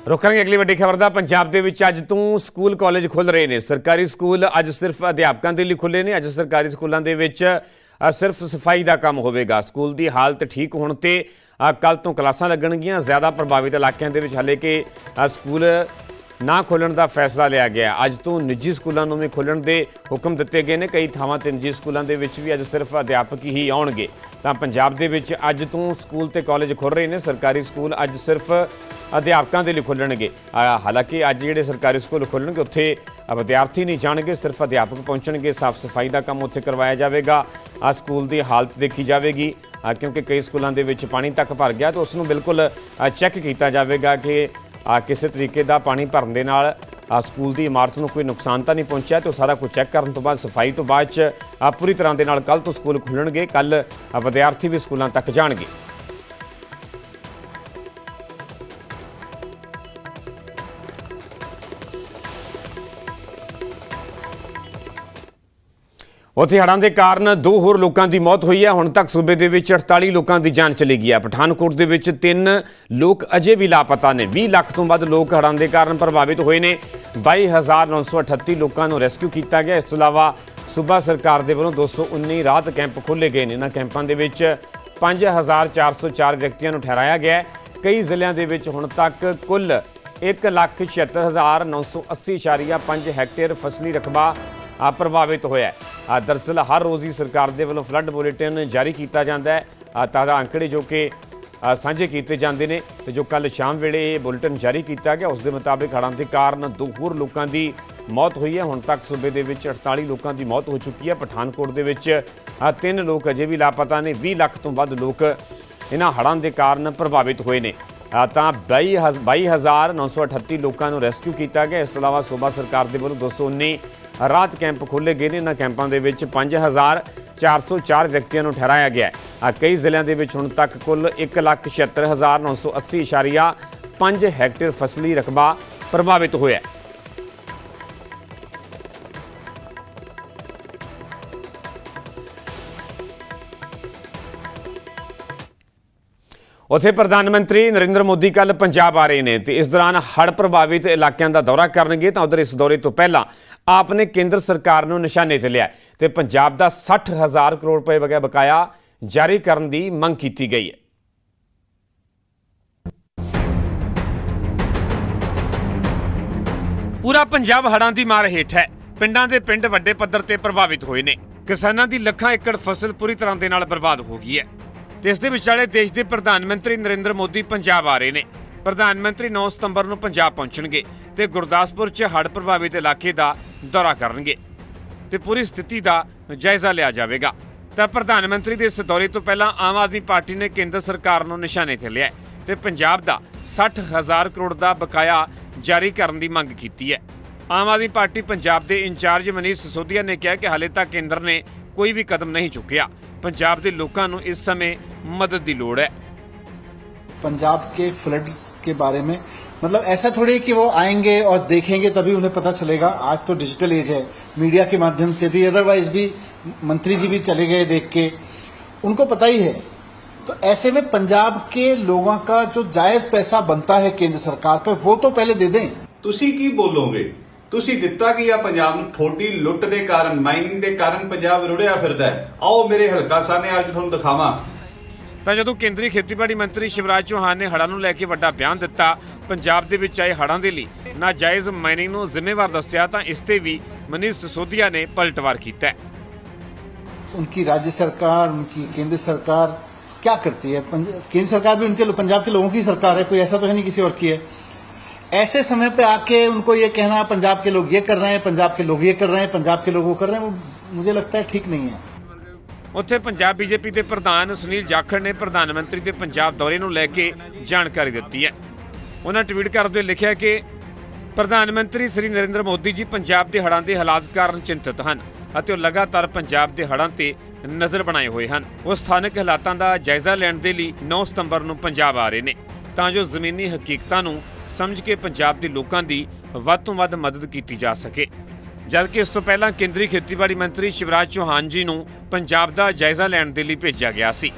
Speaker 1: ਰੁਕ ਕਰਾਂਗੇ ਅਗਲੀ ਵੱਡੀ ਖਬਰ ਦਾ। ਪੰਜਾਬ ਦੇ ਵਿੱਚ ਅੱਜ ਤੋਂ ਸਕੂਲ ਕਾਲਜ ਖੁੱਲ ਰਹੇ ਨੇ। ਸਰਕਾਰੀ ਸਕੂਲ ਅੱਜ ਸਿਰਫ ਅਧਿਆਪਕਾਂ ਦੇ ਲਈ ਖੁੱਲੇ ਨੇ। ਅੱਜ ਸਰਕਾਰੀ ਸਕੂਲਾਂ ਦੇ ਵਿੱਚ ਸਿਰਫ ਸਫ਼ਾਈ ਦਾ ਕੰਮ ਹੋਵੇਗਾ। ਸਕੂਲ ਦੀ ਹਾਲਤ ਠੀਕ ਹੋਣ ਤੇ ਕੱਲ ਤੋਂ ਕਲਾਸਾਂ ਲੱਗਣਗੀਆਂ। ਜ਼ਿਆਦਾ ਪ੍ਰਭਾਵਿਤ ਇਲਾਕਿਆਂ ਦੇ ਵਿੱਚ ਹਲੇ ਕਿ ਸਕੂਲ ਨਾ ਖੋਲਣ ਦਾ ਫੈਸਲਾ ਲਿਆ ਗਿਆ। ਅੱਜ ਤੋਂ ਨਿੱਜੀ ਸਕੂਲਾਂ ਨੂੰ ਵੀ ਖੋਲਣ ਦੇ ਹੁਕਮ ਦਿੱਤੇ ਗਏ ਨੇ। ਕਈ ਥਾਵਾਂ ਤੇ ਨਿੱਜੀ ਸਕੂਲਾਂ ਦੇ ਵਿੱਚ ਵੀ ਅੱਜ ਸਿਰਫ ਅਧਿਆਪਕ ਹੀ ਆਉਣਗੇ। ਤਾਂ ਪੰਜਾਬ ਦੇ ਵਿੱਚ ਅੱਜ ਤੋਂ ਸਕੂਲ ਤੇ ਕਾਲਜ ਖੁੱਲ ਰਹੇ ਨੇ। ਸਰਕਾਰੀ ਸਕੂਲ ਅੱਜ ਸਿਰਫ ਅਧਿਆਪਕਾਂ ਦੇ ਲਈ ਖੁੱਲਣਗੇ ਹਾਲਾਂਕਿ ਅੱਜ ਜਿਹੜੇ ਸਰਕਾਰੀ ਸਕੂਲ ਖੁੱਲਣਗੇ ਉੱਥੇ ਵਿਦਿਆਰਥੀ ਨਹੀਂ ਜਾਣਗੇ, ਸਿਰਫ ਅਧਿਆਪਕ ਪਹੁੰਚਣਗੇ। ਸਾਫ਼ ਸਫ਼ਾਈ ਦਾ ਕੰਮ ਉੱਥੇ ਕਰਵਾਇਆ ਜਾਵੇਗਾ। ਆ ਸਕੂਲ ਦੀ ਹਾਲਤ ਦੇਖੀ ਜਾਵੇਗੀ। ਕਿਉਂਕਿ ਕਈ ਸਕੂਲਾਂ ਦੇ ਵਿੱਚ ਪਾਣੀ ਤੱਕ ਭਰ ਗਿਆ ਤਾਂ ਉਸ ਨੂੰ ਬਿਲਕੁਲ ਚੈੱਕ ਕੀਤਾ ਜਾਵੇਗਾ ਕਿ ਕਿਸੇ ਤਰੀਕੇ ਦਾ ਪਾਣੀ ਭਰਨ ਦੇ ਨਾਲ ਸਕੂਲ ਦੀ ਇਮਾਰਤ ਨੂੰ ਕੋਈ ਨੁਕਸਾਨ ਤਾਂ ਨਹੀਂ ਪਹੁੰਚਿਆ ਤੇ ਉਹ ਸਾਰਾ ਕੁਝ ਚੈੱਕ ਕਰਨ ਤੋਂ ਬਾਅਦ, ਸਫ਼ਾਈ ਤੋਂ ਬਾਅਦ ਚ ਪੂਰੀ ਤਰ੍ਹਾਂ ਦੇ ਨਾਲ ਕੱਲ ਤੋਂ ਸਕੂਲ ਖੁੱਲਣਗੇ ਕੱਲ ਵਿਦਿਆਰਥੀ ਵੀ ਸਕੂਲਾਂ ਤੱਕ ਜਾਣਗੇ। ਉੱਥੇ ਹੜ੍ਹਾਂ ਦੇ ਕਾਰਨ ਦੋ ਹੋਰ ਲੋਕਾਂ ਦੀ ਮੌਤ ਹੋਈ ਹੈ। ਹੁਣ ਤੱਕ ਸੂਬੇ ਦੇ ਵਿੱਚ 48 ਲੋਕਾਂ ਦੀ ਜਾਨ ਚਲੀ ਗਈ ਹੈ। ਪਠਾਨਕੋਟ ਦੇ ਵਿੱਚ ਤਿੰਨ ਲੋਕ ਅਜੇ ਵੀ ਲਾਪਤਾ ਨੇ। 20 ਲੱਖ ਤੋਂ ਵੱਧ ਲੋਕ ਹੜ੍ਹਾਂ ਦੇ ਕਾਰਨ ਪ੍ਰਭਾਵਿਤ ਹੋਏ ਨੇ। 22938 ਲੋਕਾਂ ਨੂੰ ਰੈਸਕਿਊ ਕੀਤਾ ਗਿਆ। ਇਸ ਤੋਂ ਇਲਾਵਾ ਸੂਬਾ ਸਰਕਾਰ ਦੇ ਵੱਲੋਂ 219 ਰਾਹਤ ਕੈਂਪ ਖੋਲ੍ਹੇ ਗਏ ਨੇ। ਇਹਨਾਂ ਕੈਂਪਾਂ ਦੇ ਵਿੱਚ 5404 ਵਿਅਕਤੀਆਂ ਨੂੰ ਠਹਿਰਾਇਆ ਗਿਆ ਹੈ। ਕਈ ਜ਼ਿਲ੍ਹਿਆਂ ਦੇ ਵਿੱਚ ਹੁਣ ਤੱਕ ਕੁੱਲ 1,76,980.5 ਹੈਕਟੇਅਰ ਫਸਲੀ ਰਕਬਾ ਪ੍ਰਭਾਵਿਤ ਹੋਇਆ ਹੈ। ਆ ਦਰਅਸਲ ਹਰ ਰੋਜ਼ ਹੀ ਸਰਕਾਰ ਦੇ ਵੱਲੋਂ ਫਲੱਡ ਬੁਲੇਟਿਨ ਜਾਰੀ ਕੀਤਾ ਜਾਂਦਾ ਹੈ। ਤਾਜ਼ਾ ਅੰਕੜੇ ਜੋ ਕਿ ਸਾਂਝੇ ਕੀਤੇ ਜਾਂਦੇ ਨੇ ਤੇ ਜੋ ਕੱਲ ਸ਼ਾਮ ਵੇਲੇ ਇਹ ਬੁਲੇਟਿਨ ਜਾਰੀ ਕੀਤਾ ਗਿਆ, ਉਸ ਦੇ ਮੁਤਾਬਿਕ ਹੜ੍ਹਾਂ ਦੇ ਕਾਰਨ ਦੋ ਹੋਰ ਲੋਕਾਂ ਦੀ ਮੌਤ ਹੋਈ ਹੈ। ਹੁਣ ਤੱਕ ਸੂਬੇ ਦੇ ਵਿੱਚ 48 ਲੋਕਾਂ ਦੀ ਮੌਤ ਹੋ ਚੁੱਕੀ ਹੈ। ਪਠਾਨਕੋਟ ਦੇ ਵਿੱਚ ਤਿੰਨ ਲੋਕ ਅਜੇ ਵੀ ਲਾਪਤਾ ਨੇ। 20 ਲੱਖ ਤੋਂ ਵੱਧ ਲੋਕ ਇਹਨਾਂ ਹੜ੍ਹਾਂ ਦੇ ਕਾਰਨ ਪ੍ਰਭਾਵਿਤ ਹੋਏ ਨੇ। ਆ ਤਾਂ 22938 ਲੋਕਾਂ ਨੂੰ ਰੈਸਕਿਊ ਕੀਤਾ ਗਿਆ। ਇਸ ਤੋਂ ਇਲਾਵਾ ਸੂਬਾ ਸਰਕਾਰ ਦੇ ਵੱਲੋਂ 219 ਰਾਤ ਕੈਂਪ ਖੋਲ੍ਹੇ ਗਏ ਨੇ। ਇਹਨਾਂ ਕੈਂਪਾਂ ਦੇ ਵਿੱਚ 5404 ਵਿਅਕਤੀਆਂ ਨੂੰ ਠਹਿਰਾਇਆ ਗਿਆ ਹੈ। ਕਈ ਜ਼ਿਲ੍ਹਿਆਂ ਦੇ ਵਿੱਚ ਹੁਣ ਤੱਕ ਕੁੱਲ 1,76,980.5 ਹੈਕਟੇਅਰ ਫਸਲੀ ਰਕਬਾ ਪ੍ਰਭਾਵਿਤ ਹੋਇਆ ਹੈ। ਉੱਥੇ ਪ੍ਰਧਾਨ ਮੰਤਰੀ ਨਰਿੰਦਰ ਮੋਦੀ ਕੱਲ ਪੰਜਾਬ ਆ ਰਹੇ ਨੇ ਤੇ ਇਸ ਦੌਰਾਨ ਹੜ੍ਹ ਪ੍ਰਭਾਵਿਤ ਇਲਾਕਿਆਂ ਦਾ ਦੌਰਾ ਕਰਨਗੇ ਤਾਂ ਉਧਰ ਇਸ ਦੌਰੇ ਤੋਂ ਪਹਿਲਾਂ ਆਪ ਨੇ ਕੇਂਦਰ ਸਰਕਾਰ ਨੂੰ ਨਿਸ਼ਾਨੇ ਤੇ ਲਿਆ ਤੇ ਪੰਜਾਬ ਦਾ 60000 ਕਰੋੜ ਰੁਪਏ ਵਗਾ ਬਕਾਇਆ ਜਾਰੀ ਕਰਨ ਦੀ ਮੰਗ ਕੀਤੀ ਗਈ ਹੈ। ਪੂਰਾ ਪੰਜਾਬ ਹੜਾਂ ਦੀ ਮਾਰ ਹੇਠ ਹੈ। ਪਿੰਡਾਂ ਦੇ ਪਿੰਡ ਵੱਡੇ ਪੱਧਰ ਤੇ ਪ੍ਰਭਾਵਿਤ ਹੋਏ ਨੇ। ਕਿਸਾਨਾਂ ਦੀ ਲੱਖਾਂ ਏਕੜ ਫਸਲ ਪੂਰੀ ਤਰ੍ਹਾਂ ਦੇ ਨਾਲ ਬਰਬਾਦ ਹੋ ਗਈ ਹੈ। ਤੇ ਇਸ ਦੇ ਵਿਚਾਲੇ ਦੇਸ਼ ਦੇ ਪ੍ਰਧਾਨ ਮੰਤਰੀ ਨਰਿੰਦਰ ਮੋਦੀ ਪੰਜਾਬ ਆ ਰਹੇ ਨੇ। ਪ੍ਰਧਾਨ ਮੰਤਰੀ 9 ਸਤੰਬਰ ਨੂੰ ਪੰਜਾਬ ਪਹੁੰਚਣਗੇ ਤੇ ਗੁਰਦਾਸਪੁਰ 'ਚ ਹੜ੍ਹ ਪ੍ਰਭਾਵਿਤ ਇਲਾਕੇ ਦਾ ਦੌਰਾ ਕਰਨਗੇ ਤੇ ਪੂਰੀ ਸਥਿਤੀ ਦਾ ਜਾਇਜ਼ਾ ਲਿਆ ਜਾਵੇਗਾ। ਤਾਂ ਪ੍ਰਧਾਨ ਮੰਤਰੀ ਦੇ ਇਸ ਦੌਰੇ ਤੋਂ ਪਹਿਲਾਂ ਆਮ ਆਦਮੀ ਪਾਰਟੀ ਨੇ ਕੇਂਦਰ ਸਰਕਾਰ ਨੂੰ ਨਿਸ਼ਾਨੇ ਤੇ ਲਿਆ ਹੈ ਤੇ ਪੰਜਾਬ ਦਾ 60000 ਕਰੋੜ ਦਾ ਬਕਾਇਆ ਜਾਰੀ ਕਰਨ ਦੀ ਮੰਗ ਕੀਤੀ ਹੈ। ਆਮ ਆਦਮੀ ਪਾਰਟੀ ਪੰਜਾਬ ਦੇ ਇੰਚਾਰਜ ਮਨੀਸ਼ ਸਿਸੋਦੀਆ ਨੇ ਕਿਹਾ ਕਿ ਹਾਲੇ ਤੱਕ ਕੇਂਦਰ ਨੇ ਕੋਈ ਵੀ ਕਦਮ ਨਹੀਂ ਚੁੱਕਿਆ। ਪੰਜਾਬ ਦੇ ਲੋਕਾਂ ਨੂੰ ਇਸ ਸਮੇਂ ਮਦਦ ਦੀ ਲੋੜ ਹੈ।
Speaker 5: पंजाब के फ्लड्स के बारे में मतलब ऐसा थोड़ी है कि वो आएंगे और देखेंगे तभी उन्हें पता चलेगा आज तो डिजिटल एज है मीडिया के माध्यम से भी अदरवाइज भी मंत्री जी भी चले गए देख के उनको पता ही है तो ऐसे में पंजाब के लोगों का जो जायज पैसा बनता है केंद्र सरकार पर वो तो पहले दे दें
Speaker 10: ਤੁਸੀਂ ਕੀ ਬੋਲੋਗੇ ਤੁਸੀਂ ਦਿੱਤਾ ਕੀ ਆ ਪੰਜਾਬ ਨੂੰ ਥੋੜੀ ਲੁੱਟ ਦੇ ਕਾਰਨ ਮਾਈਨਿੰਗ ਦੇ ਕਾਰਨ ਪੰਜਾਬ ਰੁੜਿਆ ਫਿਰਦਾ ਹੈ ਆਓ ਮੇਰੇ ਹਲਕਾ ਸਾਨੇ ਅੱਜ ਤੁਹਾਨੂੰ ਦਿਖਾਵਾਂ
Speaker 1: ਤਾਂ ਜਦੋਂ ਕੇਂਦਰੀ ਖੇਤੀਬਾੜੀ ਮੰਤਰੀ ਸ਼ਿਵਰਾਜ ਚੌਹਾਨ ਨੇ ਹੜ੍ਹਾਂ ਨੂੰ ਲੈ ਕੇ ਵੱਡਾ ਬਿਆਨ ਦਿੱਤਾ ਪੰਜਾਬ ਦੇ ਵਿੱਚ ਆਏ ਹੜ੍ਹਾਂ ਦੇ ਲਈ ਨਾਜਾਇਜ਼ ਮਾਈਨਿੰਗ ਨੂੰ ਜ਼ਿੰਮੇਵਾਰ ਦੱਸਿਆ ਤਾਂ ਇਸ ਤੇ ਵੀ ਮਨੀਸ਼ ਸਿਸੋਦੀਆ ਨੇ ਪਲਟਵਾਰ ਕੀਤਾ ਹੈ
Speaker 5: उनकी राज्य सरकार उनकी केंद्र सरकार क्या करती है पंज- केंद्र सरकार भी उनके पंजाब के लोगों की सरकार है कोई ऐसा तो है नहीं किसी और की है ऐसे समय पे आके उनको ये कहना पंजाब के लोग ये कर रहे हैं पंजाब के लोग ये कर रहे हैं पंजाब के लोग वो कर रहे हैं वो मुझे लगता है ठीक नहीं है
Speaker 1: ਉੱਥੇ ਪੰਜਾਬ ਬੀਜੇਪੀ ਦੇ ਪ੍ਰਧਾਨ ਸੁਨੀਲ ਜਾਖੜ ਨੇ ਪ੍ਰਧਾਨ ਮੰਤਰੀ ਦੇ ਪੰਜਾਬ ਦੌਰੇ ਨੂੰ ਲੈ ਕੇ ਜਾਣਕਾਰੀ ਦਿੱਤੀ ਹੈ। ਉਹਨਾਂ ਟਵੀਟ ਕਰਦੇ ਹੋਏ ਲਿਖਿਆ ਕਿ ਪ੍ਰਧਾਨ ਮੰਤਰੀ ਸ੍ਰੀ ਨਰਿੰਦਰ ਮੋਦੀ ਜੀ ਪੰਜਾਬ ਦੇ ਹੜ੍ਹਾਂ ਦੇ ਹਾਲਾਤ ਕਾਰਨ ਚਿੰਤਤ ਹਨ ਅਤੇ ਉਹ ਲਗਾਤਾਰ ਪੰਜਾਬ ਦੇ ਹੜ੍ਹਾਂ ਤੇ ਨਜ਼ਰ ਬਣਾਏ ਹੋਏ ਹਨ। ਉਹ ਸਥਾਨਕ ਹਾਲਾਤਾਂ ਦਾ ਜਾਇਜ਼ਾ ਲੈਣ ਦੇ ਲਈ 9 ਸਤੰਬਰ ਨੂੰ ਪੰਜਾਬ ਆ ਰਹੇ ਨੇ। ਤਾਂ ਜੋ ਜ਼ਮੀਨੀ ਹਕੀਕਤਾਂ ਨੂੰ ਸਮਝ ਕੇ ਪੰਜਾਬ ਦੇ ਲੋਕਾਂ ਦੀ ਵੱਧ ਤੋਂ ਵੱਧ ਮਦਦ ਕੀਤੀ ਜਾ ਸਕੇ। ਜਦਕਿ ਇਸ ਤੋਂ ਪਹਿਲਾਂ ਕੇਂਦਰੀ ਖੇਤੀਬਾੜੀ ਮੰਤਰੀ ਸ਼ਿਵਰਾਜ ਚੌਹਾਨ ਜੀ ਨੂੰ ਪੰਜਾਬ ਦਾ ਜਾਇਜ਼ਾ ਲੈਣ ਦੇ ਲਈ ਭੇਜਿਆ ਗਿਆ ਸੀ।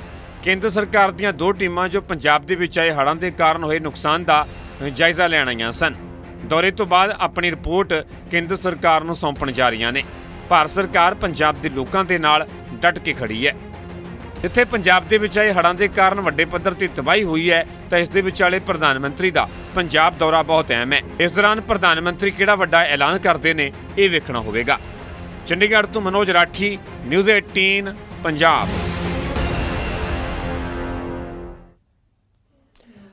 Speaker 1: ਕੇਂਦਰ ਸਰਕਾਰ ਦੀਆਂ ਦੋ ਟੀਮਾਂ ਜੋ ਪੰਜਾਬ ਦੇ ਵਿੱਚ ਆਏ ਹੜ੍ਹਾਂ ਦੇ ਕਾਰਨ ਹੋਏ ਨੁਕਸਾਨ ਦਾ ਜਾਇਜ਼ਾ ਲੈਣ ਆਈਆਂ ਸਨ। ਦੌਰੇ ਤੋਂ ਬਾਅਦ ਆਪਣੀ ਰਿਪੋਰਟ ਕੇਂਦਰ ਸਰਕਾਰ ਨੂੰ ਸੌਂਪਣ ਜਾ ਰਹੀਆਂ ਨੇ। ਭਾਰਤ ਸਰਕਾਰ ਪੰਜਾਬ ਦੇ ਲੋਕਾਂ ਦੇ ਨਾਲ ਡਟ ਕੇ ਖੜੀ ਹੈ। ਇੱਥੇ ਪੰਜਾਬ ਦੇ ਵਿੱਚ ਆਏ ਹੜ੍ਹਾਂ ਦੇ ਕਾਰਨ ਵੱਡੇ ਪੱਧਰ ਤੇ ਤਬਾਹੀ ਹੋਈ ਹੈ, ਤਾਂ ਇਸ ਦੇ ਵਿਚਾਲੇ ਪ੍ਰਧਾਨ ਮੰਤਰੀ ਦਾ ਪੰਜਾਬ ਦੌਰਾ ਬਹੁਤ ਅਹਿਮ ਹੈ। ਇਸ ਦੌਰਾਨ ਪ੍ਰਧਾਨ ਮੰਤਰੀ ਕਿਹੜਾ ਵੱਡਾ ਐਲਾਨ ਕਰਦੇ ਨੇ, ਇਹ ਵੇਖਣਾ ਹੋਵੇਗਾ। ਚੰਡੀਗੜ੍ਹ ਤੋਂ ਮਨੋਜ ਰਾਠੀ, ਨਿਊਜ਼ 18 ਪੰਜਾਬ।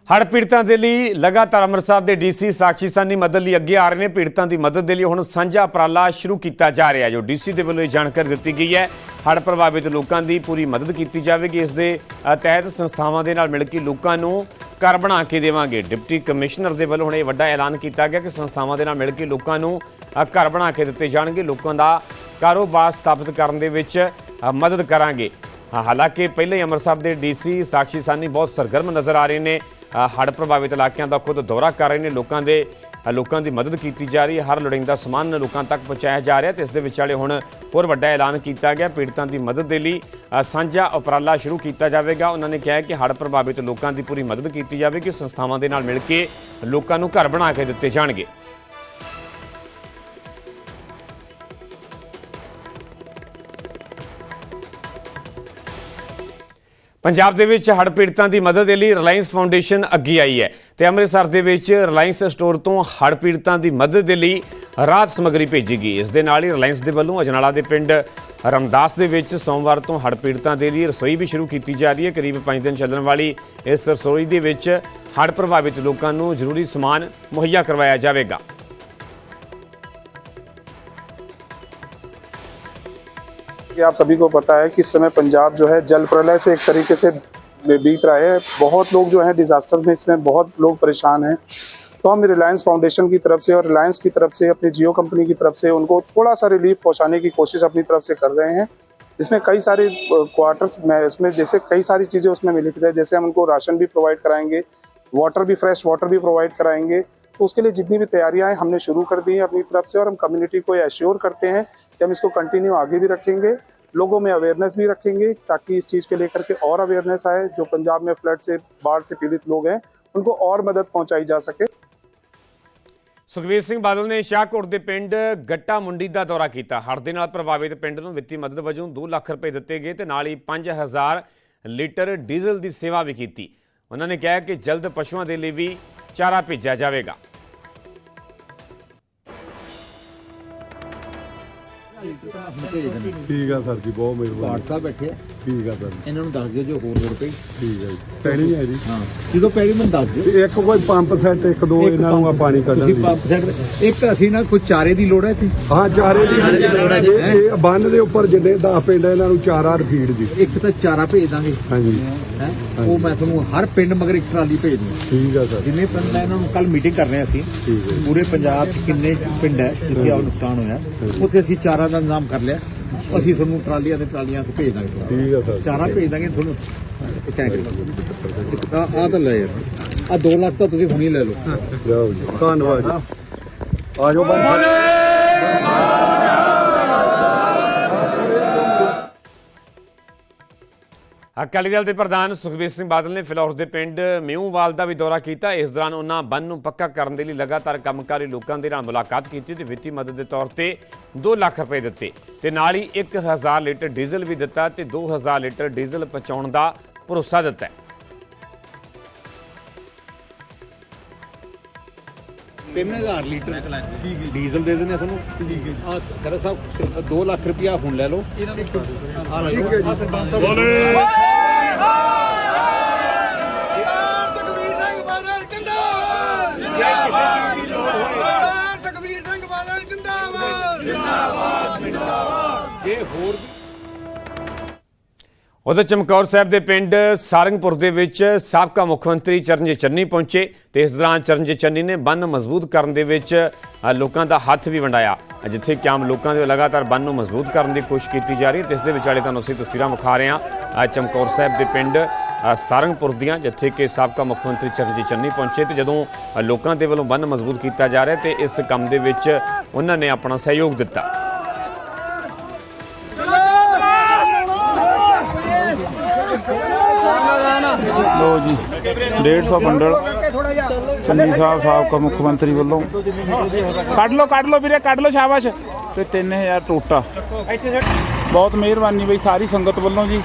Speaker 1: ਹੜ੍ਹ ਪੀੜਤਾਂ ਦੇ ਲਈ ਲਗਾਤਾਰ ਅੰਮ੍ਰਿਤਸਰ ਦੇ ਡੀਸੀ ਸਾਕਸ਼ੀ ਸਾਨੀ ਮਦਦ ਲਈ ਅੱਗੇ ਆ ਰਹੇ ਨੇ। ਪੀੜਤਾਂ ਦੀ ਮਦਦ ਦੇ ਲਈ ਹੁਣ ਸਾਂਝਾ ਉਪਰਾਲਾ ਸ਼ੁਰੂ ਕੀਤਾ ਜਾ ਰਿਹਾ ਹੈ ਜੋ ਡੀਸੀ ਦੇ ਵੱਲੋਂ ਇਹ ਜਾਣਕਾਰੀ ਦਿੱਤੀ ਗਈ ਹੈ। ਹੜ੍ਹ ਪ੍ਰਭਾਵਿਤ ਲੋਕਾਂ ਦੀ ਪੂਰੀ ਮਦਦ ਕੀਤੀ ਜਾਵੇਗੀ। ਇਸ ਦੇ ਤਹਿਤ ਸੰਸਥਾਵਾਂ ਦੇ ਨਾਲ ਮਿਲ ਕੇ ਲੋਕਾਂ ਨੂੰ ਘਰ ਬਣਾ ਕੇ ਦੇਵਾਂਗੇ। ਡਿਪਟੀ ਕਮਿਸ਼ਨਰ ਦੇ ਵੱਲੋਂ ਹੁਣ ਇਹ ਵੱਡਾ ਐਲਾਨ ਕੀਤਾ ਗਿਆ ਕਿ ਸੰਸਥਾਵਾਂ ਦੇ ਨਾਲ ਮਿਲ ਕੇ ਲੋਕਾਂ ਨੂੰ ਘਰ ਬਣਾ ਕੇ ਦਿੱਤੇ ਜਾਣਗੇ। ਲੋਕਾਂ ਦਾ ਕਾਰੋਬਾਰ ਸਥਾਪਿਤ ਕਰਨ ਦੇ ਵਿੱਚ ਮਦਦ ਕਰਾਂਗੇ। ਹਾਂ, ਹਾਲਾਂਕਿ ਪਹਿਲੇ ਹੀ ਅੰਮ੍ਰਿਤਸਰ ਦੇ ਡੀਸੀ ਸਾਕਸ਼ੀ ਸਾਨੀ ਬਹੁਤ ਸਰਗਰਮ ਨਜ਼ਰ ਆ ਰਹੇ ਨੇ। ਹੜ੍ਹ ਪ੍ਰਭਾਵਿਤ ਇਲਾਕਿਆਂ ਦਾ ਖੁਦ ਦੌਰਾ ਕਰ ਰਹੇ ਨੇ। ਲੋਕਾਂ ਦੇ, ਲੋਕਾਂ ਦੀ ਮਦਦ ਕੀਤੀ ਜਾ ਰਹੀ ਹੈ। ਹਰ ਲੋੜੀਂਦਾ ਸਮਾਨ ਲੋਕਾਂ ਤੱਕ ਪਹੁੰਚਾਇਆ ਜਾ ਰਿਹਾ ਤੇ ਇਸ ਦੇ ਵਿਚਾਲੇ ਹੁਣ ਹੋਰ ਵੱਡਾ ਐਲਾਨ ਕੀਤਾ ਗਿਆ। ਪੀੜਤਾਂ ਦੀ ਮਦਦ ਦੇ ਲਈ ਸਾਂਝਾ ਉਪਰਾਲਾ ਸ਼ੁਰੂ ਕੀਤਾ ਜਾਵੇਗਾ। ਉਹਨਾਂ ਨੇ ਕਿਹਾ ਕਿ ਹੜ੍ਹ ਪ੍ਰਭਾਵਿਤ ਲੋਕਾਂ ਦੀ ਪੂਰੀ ਮਦਦ ਕੀਤੀ ਜਾਵੇਗੀ। ਸੰਸਥਾਵਾਂ ਦੇ ਨਾਲ ਮਿਲ ਕੇ ਲੋਕਾਂ ਨੂੰ ਘਰ ਬਣਾ ਕੇ ਦਿੱਤੇ ਜਾਣਗੇ। ਪੰਜਾਬ ਦੇ ਵਿੱਚ ਹੜ੍ਹ ਪੀੜਤਾਂ ਦੀ ਮਦਦ ਦੇ ਲਈ ਰਿਲਾਇੰਸ ਫਾਊਂਡੇਸ਼ਨ ਅੱਗੇ ਆਈ ਹੈ ਤੇ ਅੰਮ੍ਰਿਤਸਰ ਦੇ ਵਿੱਚ ਰਿਲਾਇੰਸ ਸਟੋਰ ਤੋਂ ਹੜ੍ਹ ਪੀੜਤਾਂ ਦੀ ਮਦਦ ਦੇ ਲਈ ਰਾਹਤ ਸਮੱਗਰੀ ਭੇਜੀ ਗਈ। ਇਸ ਦੇ ਨਾਲ ਹੀ ਰਿਲਾਇੰਸ ਦੇ ਵੱਲੋਂ ਅਜਨਾਲਾ ਦੇ ਪਿੰਡ ਰਮਦਾਸ ਦੇ ਵਿੱਚ ਸੋਮਵਾਰ ਤੋਂ ਹੜ੍ਹ ਪੀੜਤਾਂ ਦੇ ਲਈ ਰਸੋਈ ਵੀ ਸ਼ੁਰੂ ਕੀਤੀ ਜਾ ਰਹੀ ਹੈ। ਕਰੀਬ 5 ਦਿਨ ਚੱਲਣ ਵਾਲੀ ਇਸ ਰਸੋਈ ਦੇ ਵਿੱਚ ਹੜ੍ਹ ਪ੍ਰਭਾਵਿਤ ਲੋਕਾਂ ਨੂੰ ਜ਼ਰੂਰੀ ਸਮਾਨ ਮੁਹੱਈਆ ਕਰਵਾਇਆ ਜਾਵੇਗਾ।
Speaker 11: कि आप सभी को पता है कि इस समय पंजाब जो है जल प्रलय से एक तरीके से बीत रहा है। बहुत लोग जो है डिजास्टर में इसमें बहुत लोग परेशान हैं। तो हम रिलायंस फाउंडेशन की तरफ़ से और रिलायंस की तरफ़ से, अपनी जियो कंपनी की तरफ़ से उनको थोड़ा सा रिलीफ पहुँचाने की कोशिश अपनी तरफ़ से कर रहे हैं। इसमें कई सारे क्वार्टर्स में, इसमें जैसे कई सारी चीज़ें उसमें मिली है जैसे हम उनको राशन भी प्रोवाइड कराएँगे वाटर भी फ्रेश वाटर भी प्रोवाइड कराएँगे। तो उसके लिए जितनी भी तैयारियां हैं हमने शुरू कर दी हैं अपनी तरफ से और हम कम्युनिटी को एश्योर करते हैं कि हम इसको कंटिन्यू आगे भी रखेंगे लोगों में अवेयरनेस भी रखेंगे ताकि इस चीज़ के लेकर के और अवेयरनेस आए जो पंजाब में फ्लड से बाढ़ से पीड़ित लोग हैं उनको और मदद पहुंचाई जा सके
Speaker 1: ਸੁਖਬੀਰ ਸਿੰਘ ਬਾਦਲ ਨੇ ਸ਼ਾਹਕੋਟ ਦੇ ਪਿੰਡ ਗੱਟਾ ਮੁੰਡੀ ਦਾ ਦੌਰਾ ਕੀਤਾ ਹੜ੍ਹ ਦੇ ਨਾਲ ਪ੍ਰਭਾਵਿਤ ਪਿੰਡ ਨੂੰ ਵਿੱਤੀ ਮਦਦ ਵਜੋਂ 2 ਲੱਖ ਰੁਪਏ ਦਿੱਤੇ ਗਏ ਤੇ ਨਾਲ ਹੀ 5000 ਲੀਟਰ ਡੀਜ਼ਲ ਦੀ ਸੇਵਾ ਵੀ ਕੀਤੀ ਉਹਨਾਂ ਨੇ ਕਿਹਾ ਕਿ ਜਲਦ ਪਸ਼ੂਆਂ ਦੇ ਲਈ ਵੀ ਚਾਰਾ ਭੇਜਿਆ ਜਾਵੇਗਾ।
Speaker 12: ਠੀਕ ਆ ਸਰ ਜੀ ਬਹੁਤ ਮਿਹਰਬਾਨੀ।
Speaker 9: ਭਾਟ ਸਾਹਿਬ ਬੈਠੇ ਆ।
Speaker 12: ਠੀਕ ਆ ਸਰ
Speaker 9: ਇਹਨਾਂ ਨੂੰ ਦੱਸ ਦਿਓ ਜੋ ਹੋਰ ਲੋੜ ਪਈ।
Speaker 12: ਠੀਕ ਆ ਜੀ। ਪੈਣੀ ਹੈ ਜੀ।
Speaker 9: ਹਾਂ। ਜਦੋਂ ਪੈੜੀ ਮੈਨੂੰ ਦੱਸ ਦਿਓ।
Speaker 12: ਤੇ ਇੱਕ ਕੋਈ ਪੰਪ ਸੈੱਟ ਇੱਕ ਦੋ
Speaker 9: ਇੱਕ
Speaker 12: ਇਹਨਾਂ ਨੂੰ ਆ ਪਾਣੀ ਕੱਢਣ
Speaker 9: ਤੁਸੀਂ
Speaker 12: ਦੀ।
Speaker 9: ਪੰਪ ਸੈੱਟ ਇੱਕ ਅਸੀਂ ਨਾ ਕੋਈ ਚਾਰੇ ਦੀ ਲੋੜ ਹੈ ਤੇ
Speaker 12: ਹਾਂ ਚਾਰੇ ਦੀ ਇਹ ਇਹ ਬੰਨ ਦੇ ਉੱਪਰ ਜਿੰਨੇ 10 ਪਿੰਡ ਆ, ਇਹਨਾਂ ਨੂੰ ਚਾਰਾ ਰਫੀਡ ਦੀ
Speaker 9: ਇੱਕ ਤਾਂ ਚਾਰਾ ਭੇਜ ਦਾਂਗੇ।
Speaker 12: ਹਾਂਜੀ।
Speaker 9: ਹੈ? ਉਹ ਮੈਂ ਤੁਹਾਨੂੰ ਹਰ ਪਿੰਡ ਮਗਰ ਇੱਕ ਟਰਾਲੀ ਭੇਜ ਦੂੰਗਾ।
Speaker 12: ਠੀਕ ਆ ਸਰ।
Speaker 9: ਜਿੰਨੇ ਪਿੰਡ ਇਹਨਾਂ ਨੂੰ ਕੱਲ ਮੀਟਿੰਗ ਕਰ ਰਹੇ ਹਾਂ ਅਸੀਂ।
Speaker 12: ਠੀਕ ਹੈ ਜੀ।
Speaker 9: ਪੂਰੇ ਪੰਜਾਬ 'ਚ ਕਿੰਨੇ ਪਿੰਡ ਹੈ ਜਿੱਥੇ ਆ ਨੁਕਸਾਨ ਹੋਇਆ। ਉੱਥੇ ਅਸੀਂ ਚਾਰਾ ਦਾ ਇੰਤਜ਼ਾਮ ਕਰ ਲਿਆ। ਅਸੀਂ ਤੁਹਾਨੂੰ ਟਰਾਲੀਆਂ ਤੇ ਟਰਾਲੀਆਂ ਤੇ ਭੇਜ ਦਾਂਗੇ।
Speaker 12: ਠੀਕ ਆ ਸਰ।
Speaker 9: ਚਾਰਾ ਭੇਜ ਦਾਂਗੇ ਤੁਹਾਨੂੰ। ਆ ਆ ਤਾਂ ਲੈ ਯਾਰ ਆ 2 ਲੱਖ ਤਾਂ ਤੁਸੀਂ ਹੁਣੀ ਲੈ ਲਓ।
Speaker 12: ਜਾਓ ਜੀ। ਧੰਨਵਾਦ ਜੀ। ਆ ਜਾਓ ਬੰਦ
Speaker 1: ਅਕਾਲੀ ਦਲ ਦੇ ਪ੍ਰਧਾਨ ਸੁਖਬੀਰ ਸਿੰਘ ਬਾਦਲ ਨੇ ਫਿਲੌਰ ਦੇ ਪਿੰਡ ਮਿਊਵਾਲ ਦਾ ਵੀ ਦੌਰਾ ਕੀਤਾ। ਇਸ ਦੌਰਾਨ ਉਹਨਾਂ ਬੰਨ ਨੂੰ ਪੱਕਾ ਕਰਨ ਦੇ ਲਈ ਲਗਾਤਾਰ ਕੰਮਕਾਰੀ ਲੋਕਾਂ ਦੇ ਨਾਲ ਮੁਲਾਕਾਤ ਕੀਤੀ ਤੇ ਵਿੱਤੀ ਮਦਦ ਦੇ ਤੌਰ ਤੇ 2 ਲੱਖ ਰੁਪਏ ਦਿੱਤੇ। ਤੇ ਨਾਲ ਹੀ 1000 ਲੀਟਰ ਡੀਜ਼ਲ ਵੀ ਦਿੱਤਾ ਤੇ 2000 ਲੀਟਰ ਡੀਜ਼ਲ ਪਹੁੰਚਾਉਣ ਦਾ ਭਰੋਸਾ ਦਿੱਤਾ ਹੈ।
Speaker 9: ਤਿੰਨ ਹਜ਼ਾਰ ਲੀਟਰ ਡੀਜ਼ਲ ਦੇ ਦਿੰਦੇ ਆ ਤੁਹਾਨੂੰ। ਆ ਖੜਾ ਸਾਹਿਬ 2 ਲੱਖ ਰੁਪਇਆ ਹੁਣ ਲੈ ਲਓ। ਆ ਲੈ ਲਓ। ਜੇ। ਹੋਰ
Speaker 1: ਉਧਰ ਚਮਕੌਰ ਸਾਹਿਬ ਦੇ ਪਿੰਡ ਸਾਰੰਗਪੁਰ ਦੇ ਵਿੱਚ ਸਾਬਕਾ ਮੁੱਖ ਮੰਤਰੀ ਚਰਨਜੀਤ ਚੰਨੀ ਪਹੁੰਚੇ ਤੇ ਇਸ ਦੌਰਾਨ ਚਰਨਜੀਤ ਚੰਨੀ ਨੇ ਬੰਨ ਮਜ਼ਬੂਤ ਕਰਨ ਦੇ ਵਿੱਚ ਲੋਕਾਂ ਦਾ ਹੱਥ ਵੀ ਵੰਡਾਇਆ। ਜਿੱਥੇ ਕਿ ਆਮ ਲੋਕਾਂ ਦੇ ਲਗਾਤਾਰ ਬੰਨ ਨੂੰ ਮਜ਼ਬੂਤ ਕਰਨ ਦੀ ਕੋਸ਼ਿਸ਼ ਕੀਤੀ ਜਾ ਰਹੀ ਹੈ ਤੇ ਇਸ ਦੇ ਵਿਚਾਲੇ ਤੁਹਾਨੂੰ ਅਸੀਂ ਤਸਵੀਰਾਂ ਵਿਖਾ ਰਹੇ ਹਾਂ ਚਮਕੌਰ ਸਾਹਿਬ ਦੇ ਪਿੰਡ ਸਾਰੰਗਪੁਰ ਦੀਆਂ, ਜਿੱਥੇ ਕਿ ਸਾਬਕਾ ਮੁੱਖ ਮੰਤਰੀ ਚਰਨਜੀਤ ਚੰਨੀ ਪਹੁੰਚੇ ਤੇ ਜਦੋਂ ਲੋਕਾਂ ਦੇ ਵੱਲੋਂ ਬੰਨ ਮਜ਼ਬੂਤ ਕੀਤਾ ਜਾ ਰਿਹਾ ਤੇ ਇਸ ਕੰਮ ਦੇ ਵਿੱਚ ਉਹਨਾਂ ਨੇ ਆਪਣਾ ਸਹਿਯੋਗ ਦਿੱਤਾ।
Speaker 13: 150 ਬੰਡਲ ਚੰਨੀ ਸਾਹਿਬ ਸਾਬਕਾ ਮੁੱਖ ਮੰਤਰੀ ਵੱਲੋਂ। ਕੱਢ ਲਓ ਕੱਢ ਲਓ ਵੀਰੇ, ਕੱਢ ਲਓ ਸ਼ਾਬਾਸ਼। ਤੇ 3000 ਟੋਟਾ। ਬਹੁਤ ਮਿਹਰਬਾਨੀ ਬਈ ਸਾਰੀ ਸੰਗਤ ਵੱਲੋਂ ਜੀ।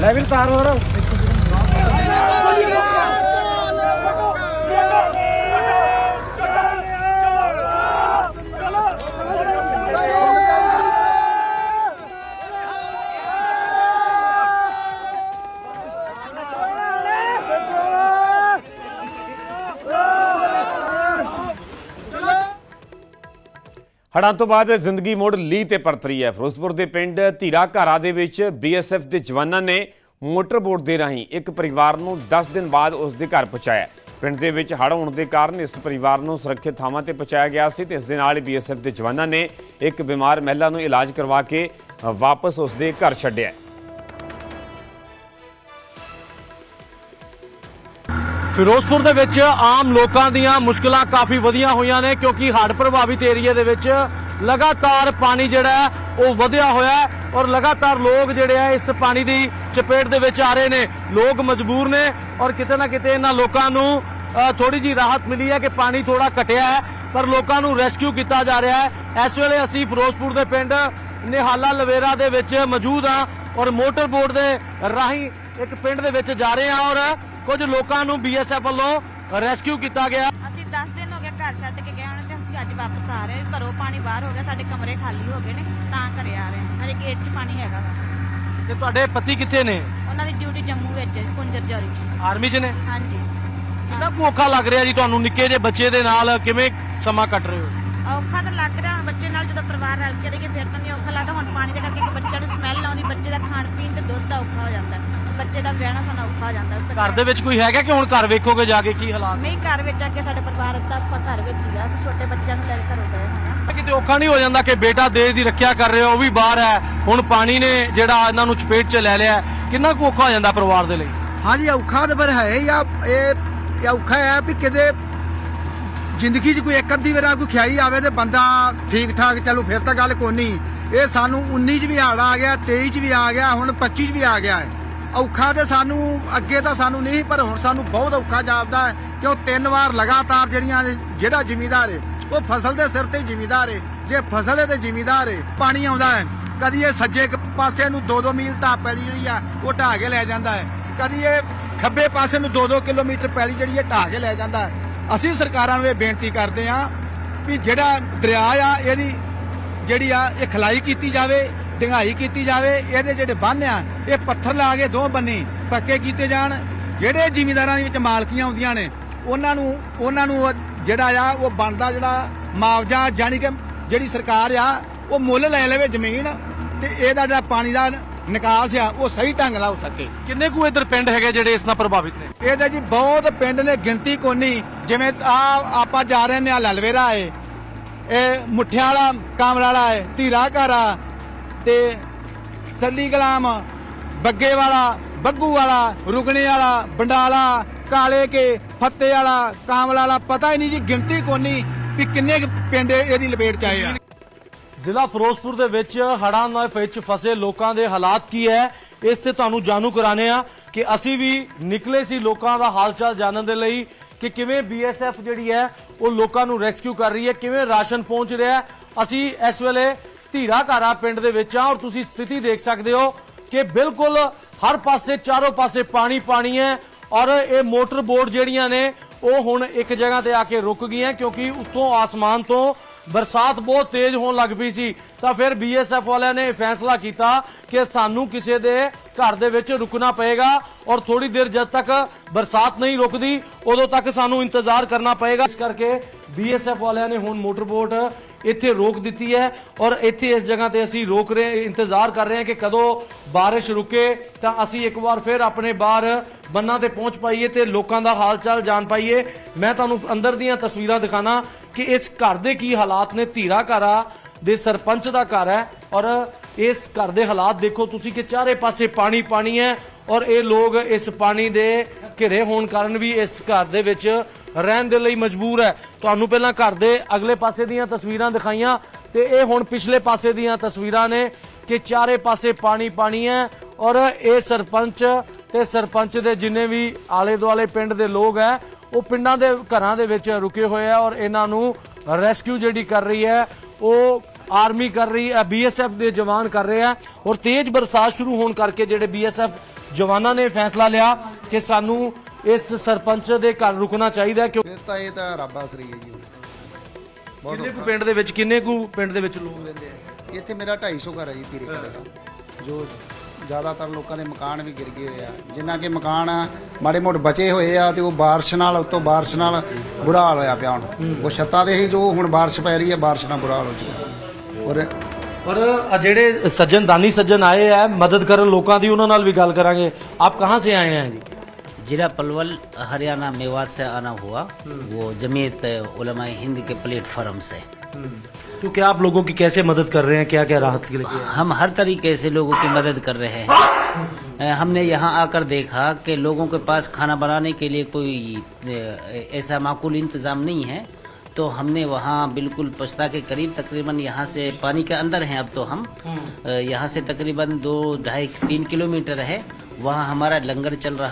Speaker 13: ਲੈ ਵੀਰ ਤਾਰ ਹੋਰ।
Speaker 1: ਹੜ੍ਹਾਂ ਤੋਂ ਬਾਅਦ ਜ਼ਿੰਦਗੀ ਮੁੜ ਲੀ ਤੇ ਪਰਤ ਰਹੀ ਹੈ। ਫਿਰੋਜ਼ਪੁਰ ਦੇ ਪਿੰਡ ਧੀਰਾ ਘਾਰਾ ਦੇ ਵਿੱਚ ਬੀਐਸਐਫ ਦੇ ਜਵਾਨਾਂ ਨੇ ਮੋਟਰ ਬੋਟ ਦੇ ਰਾਹੀਂ ਇੱਕ ਪਰਿਵਾਰ ਨੂੰ 10 ਦਿਨ ਬਾਅਦ ਉਸ ਦੇ ਘਰ ਪਹੁੰਚਾਇਆ ਪਿੰਡ ਦੇ ਵਿੱਚ ਹੜ੍ਹ ਹੋਣ ਦੇ ਕਾਰਨ ਇਸ ਪਰਿਵਾਰ ਨੂੰ ਸੁਰੱਖਿਅਤ ਥਾਵਾਂ ਤੇ ਪਹੁੰਚਾਇਆ ਗਿਆ ਸੀ ਤੇ ਇਸ ਦੇ ਨਾਲ ਹੀ ਬੀਐਸਐਫ ਦੇ ਜਵਾਨਾਂ ਨੇ ਇੱਕ ਬਿਮਾਰ ਮਹਿਲਾ ਨੂੰ ਇਲਾਜ ਕਰਵਾ ਕੇ ਵਾਪਸ ਉਸ ਦੇ ਘਰ ਛੱਡਿਆ
Speaker 14: ਫਿਰੋਜ਼ਪੁਰ ਦੇ ਵਿੱਚ ਆਮ ਲੋਕਾਂ ਦੀਆਂ ਮੁਸ਼ਕਲਾਂ ਕਾਫੀ ਵਧੀਆਂ ਹੋਈਆਂ ਨੇ ਕਿਉਂਕਿ ਹੜ੍ਹ ਪ੍ਰਭਾਵਿਤ ਏਰੀਆ ਦੇ ਵਿੱਚ ਲਗਾਤਾਰ ਪਾਣੀ ਜਿਹੜਾ ਉਹ ਵਧਿਆ ਹੋਇਆ ਔਰ ਲਗਾਤਾਰ ਲੋਕ ਜਿਹੜੇ ਆ ਇਸ ਪਾਣੀ ਦੀ ਚਪੇਟ ਦੇ ਵਿੱਚ ਆ ਰਹੇ ਨੇ। ਲੋਕ ਮਜਬੂਰ ਨੇ ਔਰ ਕਿਤੇ ਨਾ ਕਿਤੇ ਇਹਨਾਂ ਲੋਕਾਂ ਨੂੰ ਥੋੜੀ ਜੀ ਰਾਹਤ ਮਿਲੀ ਹੈ ਕਿ ਪਾਣੀ ਥੋੜਾ ਘਟਿਆ ਹੈ, ਪਰ ਲੋਕਾਂ ਨੂੰ ਰੈਸਕਿਊ ਕੀਤਾ ਜਾ ਰਿਹਾ ਹੈ। ਇਸ ਵੇਲੇ ਅਸੀਂ ਫਿਰੋਜ਼ਪੁਰ ਦੇ ਪਿੰਡ ਨਿਹਾਲਾ ਲਵੇਰਾ ਦੇ ਵਿੱਚ ਮੌਜੂਦ ਹਾਂ ਔਰ ਮੋਟਰ ਬੋਟ ਦੇ ਰਾਹੀਂ ਇੱਕ ਪਿੰਡ ਦੇ ਵਿੱਚ ਜਾ ਰਹੇ ਹਾਂ ਔਰ ਕੁਝ ਲੋਕਾਂ ਨੂੰ ਬੀਐਸਐਫ ਵੱਲੋਂ ਰੈਸਕਿਊ ਕੀਤਾ ਗਿਆ।
Speaker 15: ਅਸੀਂ 10 ਦਿਨ ਹੋ ਗਏ ਘਰ ਛੱਡ ਕੇ ਗਏ ਹੁਣ ਤੇ ਅਸੀਂ ਅੱਜ ਵਾਪਸ ਆ ਰਹੇ ਹਾਂ। ਘਰੋਂ ਪਾਣੀ ਬਾਹਰ ਹੋ ਗਿਆ ਸਾਡੇ ਕਮਰੇ ਖਾਲੀ ਹੋ ਗਏ ਨੇ ਤਾਂ ਘਰੇ ਆ ਰਹੇ ਹਾਂ। ਹਰੇ ਗੇਟ 'ਚ ਪਾਣੀ ਹੈਗਾ ਵਾ।
Speaker 14: ਤੇ ਤੁਹਾਡੇ ਪਤੀ ਕਿੱਥੇ ਨੇ?
Speaker 15: ਉਹਨਾਂ ਦੀ ਡਿਊਟੀ ਜੰਮੂ ਵਿੱਚ ਹੈ ਕੁੰਜਰ ਜੌਰੀ।
Speaker 14: ਆਰਮੀ 'ਚ ਨੇ?
Speaker 15: ਹਾਂਜੀ।
Speaker 14: ਕਿੰਨਾ ਔਖਾ ਲੱਗ ਰਿਹਾ ਜੀ ਤੁਹਾਨੂੰ? ਨਿੱਕੇ ਜਿਹੇ ਬੱਚੇ ਦੇ ਨਾਲ ਕਿਵੇਂ ਸਮਾਂ ਕੱਟ ਰਹੇ ਹੋ?
Speaker 15: ਔਖਾ ਤਾਂ ਲੱਗ ਰਿਹਾ ਹੁਣ ਬੱਚੇ ਨਾਲ ਜਦੋਂ ਪਰਿਵਾਰ ਰਲ ਕੇ ਰਹੀਏ ਫਿਰ ਤਾਂ ਨਹੀਂ ਔਖਾ ਲੱਗਦਾ। ਹੁਣ ਪਾਣੀ ਦੇ ਕਰਕੇ ਇੱਕ ਬੱਚੇ ਨੂੰ ਸਮੈਲ ਆਉਂਦੀ ਬੱਚੇ ਦਾ ਖਾਣ ਪੀਣ ਤੇ ਦੁੱਧ ਦਾ ਔਖਾ ਹੋ ਜਾਂਦਾ। ਬੱਚੇ ਦਾ ਵਿਆਹਣਾ ਸਾਨੂੰ ਔਖਾ ਹੋ ਜਾਂਦਾ
Speaker 14: ਘਰ ਦੇ ਵਿੱਚ ਕੋਈ ਹੈਗਾ ਕਿ ਹੁਣ ਘਰ ਵੇਖੋਗੇ ਜਾ ਕੇ ਕੀ ਹਾਲਾਤ?
Speaker 15: ਨਹੀਂ ਘਰ ਵਿੱਚ ਆ ਕੇ ਸਾਡੇ ਪਰਿਵਾਰ ਦਾ ਆਪਾਂ ਘਰ ਵਿੱਚ ਹੀ ਆ ਅਸੀਂ ਛੋਟੇ ਬੱਚਿਆਂ ਨੂੰ ਲੈ ਕੇ ਘਰੋਂ ਗਏ ਹਾਂ
Speaker 14: ਕਿਤੇ ਔਖਾ ਨਹੀਂ ਹੋ ਜਾਂਦਾ ਕਿ ਬੇਟਾ ਦੇਸ਼ ਦੀ ਰੱਖਿਆ ਕਰ ਰਿਹਾ ਉਹ ਵੀ ਬਾਹਰ ਹੈ ਹੁਣ ਪਾਣੀ ਨੇ ਜਿਹੜਾ ਇਹਨਾਂ ਨੂੰ ਚਪੇਟ 'ਚ ਲੈ ਲਿਆ ਕਿੰਨਾ ਕੁ ਔਖਾ ਹੋ ਜਾਂਦਾ ਪਰਿਵਾਰ ਦੇ ਲਈ?
Speaker 16: ਹਾਂਜੀ ਔਖਾ ਤਾਂ ਫਿਰ ਹੈ ਇਹ ਇਹ ਔਖਾ ਹੈ ਵੀ ਕਿਤੇ ਜ਼ਿੰਦਗੀ 'ਚ ਕੋਈ ਇੱਕ ਅੱਧੀ ਵਾਰ ਕੋਈ ਖਿਆਈ ਆਵੇ ਤੇ ਬੰਦਾ ਠੀਕ ਠਾਕ ਚਲੋ ਫਿਰ ਤਾਂ ਗੱਲ ਕੋਈ ਨਹੀਂ। ਇਹ ਸਾਨੂੰ 19 ਚ ਵੀ ਹਾੜ ਆ ਗਿਆ 23 ਚ ਵੀ ਆ ਗਿਆ ਹੁਣ 25 ਚ ਵੀ ਆ ਗਿਆ ਹੈ। ਔਖਾ ਤੇ ਸਾਨੂੰ, ਅੱਗੇ ਤਾਂ ਸਾਨੂੰ ਨਹੀਂ, ਪਰ ਹੁਣ ਸਾਨੂੰ ਬਹੁਤ ਔਖਾ ਜਾਪਦਾ ਹੈ ਕਿਉਂ ਤਿੰਨ ਵਾਰ ਲਗਾਤਾਰ ਜਿਹੜੀਆਂ ਜਿਹੜਾ ਜ਼ਿਮੀਦਾਰ ਹੈ, ਉਹ ਫਸਲ ਦੇ ਸਿਰ ਤੇ ਜ਼ਿਮੀਦਾਰ ਹੈ। ਜੇ ਫਸਲ ਹੈ ਤੇ ਜ਼ਿਮੀਦਾਰ ਹੈ, ਪਾਣੀ ਆਉਂਦਾ ਹੈ। ਕਦੀ ਇਹ ਸੱਜੇ ਪਾਸੇ ਨੂੰ 2-2 ਮੀਲ ਤਾਂ ਪੈਲੀ ਜਿਹੜੀ ਆ, ਉਹ ਢਾਹ ਕੇ ਲੈ ਜਾਂਦਾ ਹੈ। ਕਦੀ ਇਹ ਖੱਬੇ ਪਾਸੇ ਨੂੰ 2-2 ਕਿਲੋਮੀਟਰ ਪੈਲੀ ਜਿਹੜੀ ਹੈ, ਢਾਹ ਕੇ ਲੈ ਜਾਂਦਾ ਹੈ। ਅਸੀਂ ਸਰਕਾਰਾਂ ਨੂੰ ਇਹ ਬੇਨਤੀ ਕਰਦੇ ਹਾਂ ਵੀ ਜਿਹੜਾ ਦਰਿਆ ਆ, ਇਹਦੀ ਜਿਹੜੀ ਆ, ਇਹ ਖਲਾਈ ਕੀਤੀ ਜਾਵੇ। ਡੰਗਾਈ ਕੀਤੀ ਜਾਵੇ ਇਹਦੇ ਜਿਹੜੇ ਬੰਨ ਆ ਇਹ ਪੱਥਰ ਲਾ ਕੇ ਦੋ ਬੰਨੀ ਪੱਕੇ ਕੀਤੇ ਜਾਣ। ਜਿਹੜੇ ਜ਼ਿਮੀਂਦਾਰਾਂ ਦੇ ਵਿੱਚ ਮਾਲਕੀਆਂ ਆਉਂਦੀਆਂ ਨੇ ਉਹਨਾਂ ਨੂੰ ਉਹਨਾਂ ਨੂੰ ਜਿਹੜਾ ਆ ਉਹ ਬਣਦਾ ਜਿਹੜਾ ਮੁਆਵਜ਼ਾ ਜਾਨੀ ਕਿ ਜਿਹੜੀ ਸਰਕਾਰ ਆ ਉਹ ਮੁੱਲ ਲੈ ਲਵੇ ਜ਼ਮੀਨ ਤੇ ਇਹਦਾ ਜਿਹੜਾ ਪਾਣੀ ਦਾ ਨਿਕਾਸ ਆ ਉਹ ਸਹੀ ਢੰਗ ਨਾਲ ਹੋ ਸਕੇ।
Speaker 14: ਕਿੰਨੇ ਕੁ ਇੱਧਰ ਪਿੰਡ ਹੈਗੇ ਜਿਹੜੇ ਇਸ ਨਾਲ ਪ੍ਰਭਾਵਿਤ ਨੇ?
Speaker 16: ਇਹਦੇ ਜੀ ਬਹੁਤ ਪਿੰਡ ਨੇ ਗਿਣਤੀ ਕੋਨੀ ਜਿਵੇਂ ਆ ਆਪਾਂ ਜਾ ਰਹੇ ਨੇ ਆ ਲਲਵੇਰਾ ਏ ਇਹ ਮੁੱਠਿਆਂ ਵਾਲਾ ਕਾਮਲ ਵਾਲਾ ਏ ਧੀਰਾ ਘਰਾ ਤੇ ਟੱਲੀ ਗਲਾਮ ਬੱਗੇ ਵਾਲਾ, ਬੱਗੂ ਵਾਲਾ ਰੁਗਣੇ ਵਾਲਾ, ਬੰਡਾਲਾ, ਕਾਲੇ ਕੇ, ਫੱਤੇ ਵਾਲਾ, ਕਾਮਲ ਵਾਲਾ, ਪਤਾ ਹੀ ਨਹੀਂ ਜੀ ਗਿਣਤੀ ਕੋਨੀ ਵੀ ਕਿੰਨੇ ਪਿੰਡ ਇਹਦੀ ਲਪੇਟ ਚ ਆਏ ਆ।
Speaker 14: ਜ਼ਿਲ੍ਹਾ ਫਿਰੋਜ਼ਪੁਰ ਦੇ ਵਿੱਚ ਹੜ੍ਹਾਂ ਨਾਲ ਵਿੱਚ ਫਸੇ ਲੋਕਾਂ ਦੇ ਹਾਲਾਤ ਕੀ ਹੈ, ਇਸ ਤੇ ਤੁਹਾਨੂੰ ਜਾਣੂ ਕਰਾਣੇ ਆ ਕਿ ਅਸੀਂ ਵੀ ਨਿਕਲੇ ਸੀ ਲੋਕਾਂ ਦਾ ਹਾਲਚਾਲ ਜਾਣਨ ਦੇ ਲਈ ਕਿ ਕਿਵੇਂ ਬੀਐਸਐਫ ਜਿਹੜੀ ਹੈ, ਉਹ ਲੋਕਾਂ ਨੂੰ ਰੈਸਕਿਊ ਕਰ ਰਹੀ ਹੈ, ਕਿਵੇਂ ਰਾਸ਼ਨ ਪਹੁੰਚ ਰਿਹਾ ਅਸੀਂ ਇਸ ਵੇਲੇ ਧੀਰਾ ਘਾਰਾ ਪਿੰਡ ਦੇ ਵਿੱਚ ਆ ਔਰ ਤੁਸੀਂ ਸਥਿਤੀ ਦੇਖ ਸਕਦੇ ਹੋ ਕਿ ਬਿਲਕੁਲ ਹਰ ਪਾਸੇ, ਚਾਰੋਂ ਪਾਸੇ ਪਾਣੀ ਪਾਣੀ ਹੈ ਔਰ ਇਹ ਮੋਟਰ ਬੋਰਡ ਜਿਹੜੀਆਂ ਨੇ, ਉਹ ਹੁਣ ਇੱਕ ਜਗ੍ਹਾ ਤੇ ਆ ਕੇ ਰੁਕ ਗਈਆਂ ਕਿਉਂਕਿ ਉੱਤੋਂ ਆਸਮਾਨ ਤੋਂ ਬਰਸਾਤ ਬਹੁਤ ਤੇਜ਼ ਹੋਣ ਲੱਗ ਪਈ ਸੀ। ਤਾਂ ਫਿਰ ਬੀਐਸਐਫ ਵਾਲਿਆਂ ਨੇ ਇਹ ਫੈਸਲਾ ਕੀਤਾ ਕਿ ਸਾਨੂੰ ਕਿਸੇ ਦੇ ਘਰ ਦੇ ਵਿੱਚ ਰੁਕਣਾ ਪਏਗਾ ਔਰ ਥੋੜੀ ਦੇਰ ਜਦ ਤੱਕ ਬਰਸਾਤ ਨਹੀਂ ਰੁਕਦੀ, ਉਦੋਂ ਤੱਕ ਸਾਨੂੰ ਇੰਤਜ਼ਾਰ ਕਰਨਾ ਪਏਗਾ। ਇਸ ਕਰਕੇ ਬੀਐਸਐਫ ਵਾਲਿਆਂ ਨੇ ਹੁਣ ਮੋਟਰ ਬੋਟ ਇੱਥੇ ਰੋਕ ਦਿੱਤੀ ਹੈ ਔਰ ਇੱਥੇ ਇਸ ਜਗ੍ਹਾ ਤੇ ਅਸੀਂ ਰੋਕ ਰਹੇ, ਇੰਤਜ਼ਾਰ ਕਰ ਰਹੇ ਹਾਂ ਕਿ ਕਦੋਂ ਬਾਰਿਸ਼ ਰੁਕੇ ਤਾਂ ਅਸੀਂ ਇੱਕ ਵਾਰ ਫਿਰ ਆਪਣੇ ਬਾਹਰ ਬੰਨਾਂ ਤੇ ਪਹੁੰਚ ਪਾਈਏ ਤੇ ਲੋਕਾਂ ਦਾ ਹਾਲ ਚਾਲ ਜਾਣ ਪਾਈਏ। ਮੈਂ ਤੁਹਾਨੂੰ ਅੰਦਰ ਦੀਆਂ ਤਸਵੀਰਾਂ ਦਿਖਾਣਾ ਕਿ ਇਸ ਘਰ ਦੇ ਕੀ ਹਾਲਾਤ ਨੇ। ਧੀਰਾ ਘਰਾ ਦੇ ਸਰਪੰਚ ਦਾ ਘਰ ਹੈ ਔਰ ਇਸ ਘਰ ਦੇ ਹਾਲਾਤ ਦੇਖੋ ਤੁਸੀਂ ਕਿ ਚਾਰੇ ਪਾਸੇ ਪਾਣੀ ਪਾਣੀ ਹੈ ਔਰ ਇਹ ਲੋਕ ਇਸ ਪਾਣੀ ਦੇ ਘਿਰੇ ਹੋਣ ਕਾਰਨ ਵੀ ਇਸ ਘਰ ਦੇ ਵਿੱਚ ਰਹਿਣ ਦੇ ਲਈ ਮਜਬੂਰ ਹੈ। ਤੁਹਾਨੂੰ ਪਹਿਲਾਂ ਘਰ ਦੇ ਅਗਲੇ ਪਾਸੇ ਦੀਆਂ ਤਸਵੀਰਾਂ ਦਿਖਾਈਆਂ ਤੇ ਇਹ ਹੁਣ ਪਿਛਲੇ ਪਾਸੇ ਦੀਆਂ ਤਸਵੀਰਾਂ ਨੇ ਕਿ ਚਾਰੇ ਪਾਸੇ ਪਾਣੀ ਪਾਣੀ ਹੈ ਔਰ ਇਹ ਸਰਪੰਚ ਤੇ ਸਰਪੰਚ ਦੇ ਜਿੰਨੇ ਵੀ ਆਲੇ ਦੁਆਲੇ ਪਿੰਡ ਦੇ ਲੋਕ ਹੈ, ਉਹ ਪਿੰਡਾਂ ਦੇ ਘਰਾਂ ਦੇ ਵਿੱਚ ਰੁਕੇ ਹੋਏ ਆ ਔਰ ਇਹਨਾਂ ਨੂੰ ਰੈਸਕਿਊ ਜਿਹੜੀ ਕਰ ਰਹੀ ਹੈ, ਉਹ ਆਰਮੀ ਕਰ ਰਹੀ ਹੈ, ਬੀਐਸਐਫ ਦੇ ਜਵਾਨ ਕਰ ਰਹੇ ਆ ਔਰ ਤੇਜ਼ ਬਰਸਾਤ ਸ਼ੁਰੂ ਹੋਣ ਕਰਕੇ ਜਿਹੜੇ ਬੀਐਸਐਫ ਜਵਾਨਾਂ ਨੇ ਫੈਸਲਾ ਲਿਆ ਕਿ ਸਾਨੂੰ ਇਸ ਸਰਪੰਚ ਦੇ ਘਰ ਰੁਕਣਾ ਚਾਹੀਦਾ ਹੈ ਕਿਉਂਕਿ
Speaker 17: ਤਾਂ ਇਹ ਤਾਂ ਰੱਬ ਆਸਰੀ ਹੈ ਜੀ। ਬਹੁਤ
Speaker 14: ਕਿੰਨੇ ਕੁ ਪਿੰਡ ਦੇ ਵਿੱਚ ਕਿੰਨੇ ਕੁ ਪਿੰਡ ਦੇ ਵਿੱਚ ਲੋਕ ਰਹਿੰਦੇ ਆ?
Speaker 17: ਇੱਥੇ ਮੇਰਾ 250 ਘਰ ਹੈ ਜੀ ਪੀਰੇ ਘਰ ਦਾ। ਜੋ ਜ਼ਿਆਦਾਤਰ ਲੋਕਾਂ ਦੇ ਮਕਾਨ ਵੀ ਗਿਰ ਗਏ ਹੋਏ ਆ। ਜਿਨ੍ਹਾਂ ਕੇ ਮਕਾਨ ਮਾੜੇ ਮੋਟੇ ਬਚੇ ਹੋਏ ਆ ਤੇ ਉਹ ਬਾਰਿਸ਼ ਨਾਲ ਉਤੋਂ ਬਾਰਿਸ਼ ਨਾਲ ਬੁਰਾ ਹਾਲ ਹੋਇਆ ਪਿਆ ਹੁਣ। ਉਹ ਛੱਤਾਂ ਦੇ ਹੀ ਜੋ ਹੁਣ ਬਾਰਿਸ਼ ਪੈ ਰਹੀ ਹੈ ਬਾਰਿਸ਼ ਨਾਲ ਬੁਰਾ ਹਾਲ ਹੋ ਚੁੱਕਾ। ਔਰ
Speaker 14: ਔਰ ਆ ਜਿਹੜੇ ਸੱਜਣ ਦਾਨੀ ਸੱਜਣ ਆਏ ਆ ਮਦਦ ਕਰਨ ਲੋਕਾਂ ਦੀ ਉਹਨਾਂ ਨਾਲ ਵੀ ਗੱਲ ਕਰਾਂਗੇ ਆਪ ਕਹਾਂ ਸੇ ਆਏ हैं जी
Speaker 18: जिला पलवल हरियाणा मेवात से आना हुआ वो जमीयत उलमा हिंद के प्लेटफॉर्म से
Speaker 14: तो क्या आप लोगों की कैसे मदद कर रहे हैं क्या क्या राहत के लिए
Speaker 18: हम हर तरीके से लोगों की मदद कर रहे हैं अ, हमने यहाँ आकर देखा कि लोगों के पास खाना बनाने के लिए कोई अ, ऐसा माकूल इंतज़ाम नहीं है तो हमने वहाँ बिल्कुल पछता के करीब तकरीबन यहाँ से पानी के अंदर हैं अब तो हम अ, यहाँ से तकरीबन दो ढाई तीन किलोमीटर है वहाँ हमारा लंगर चल रहा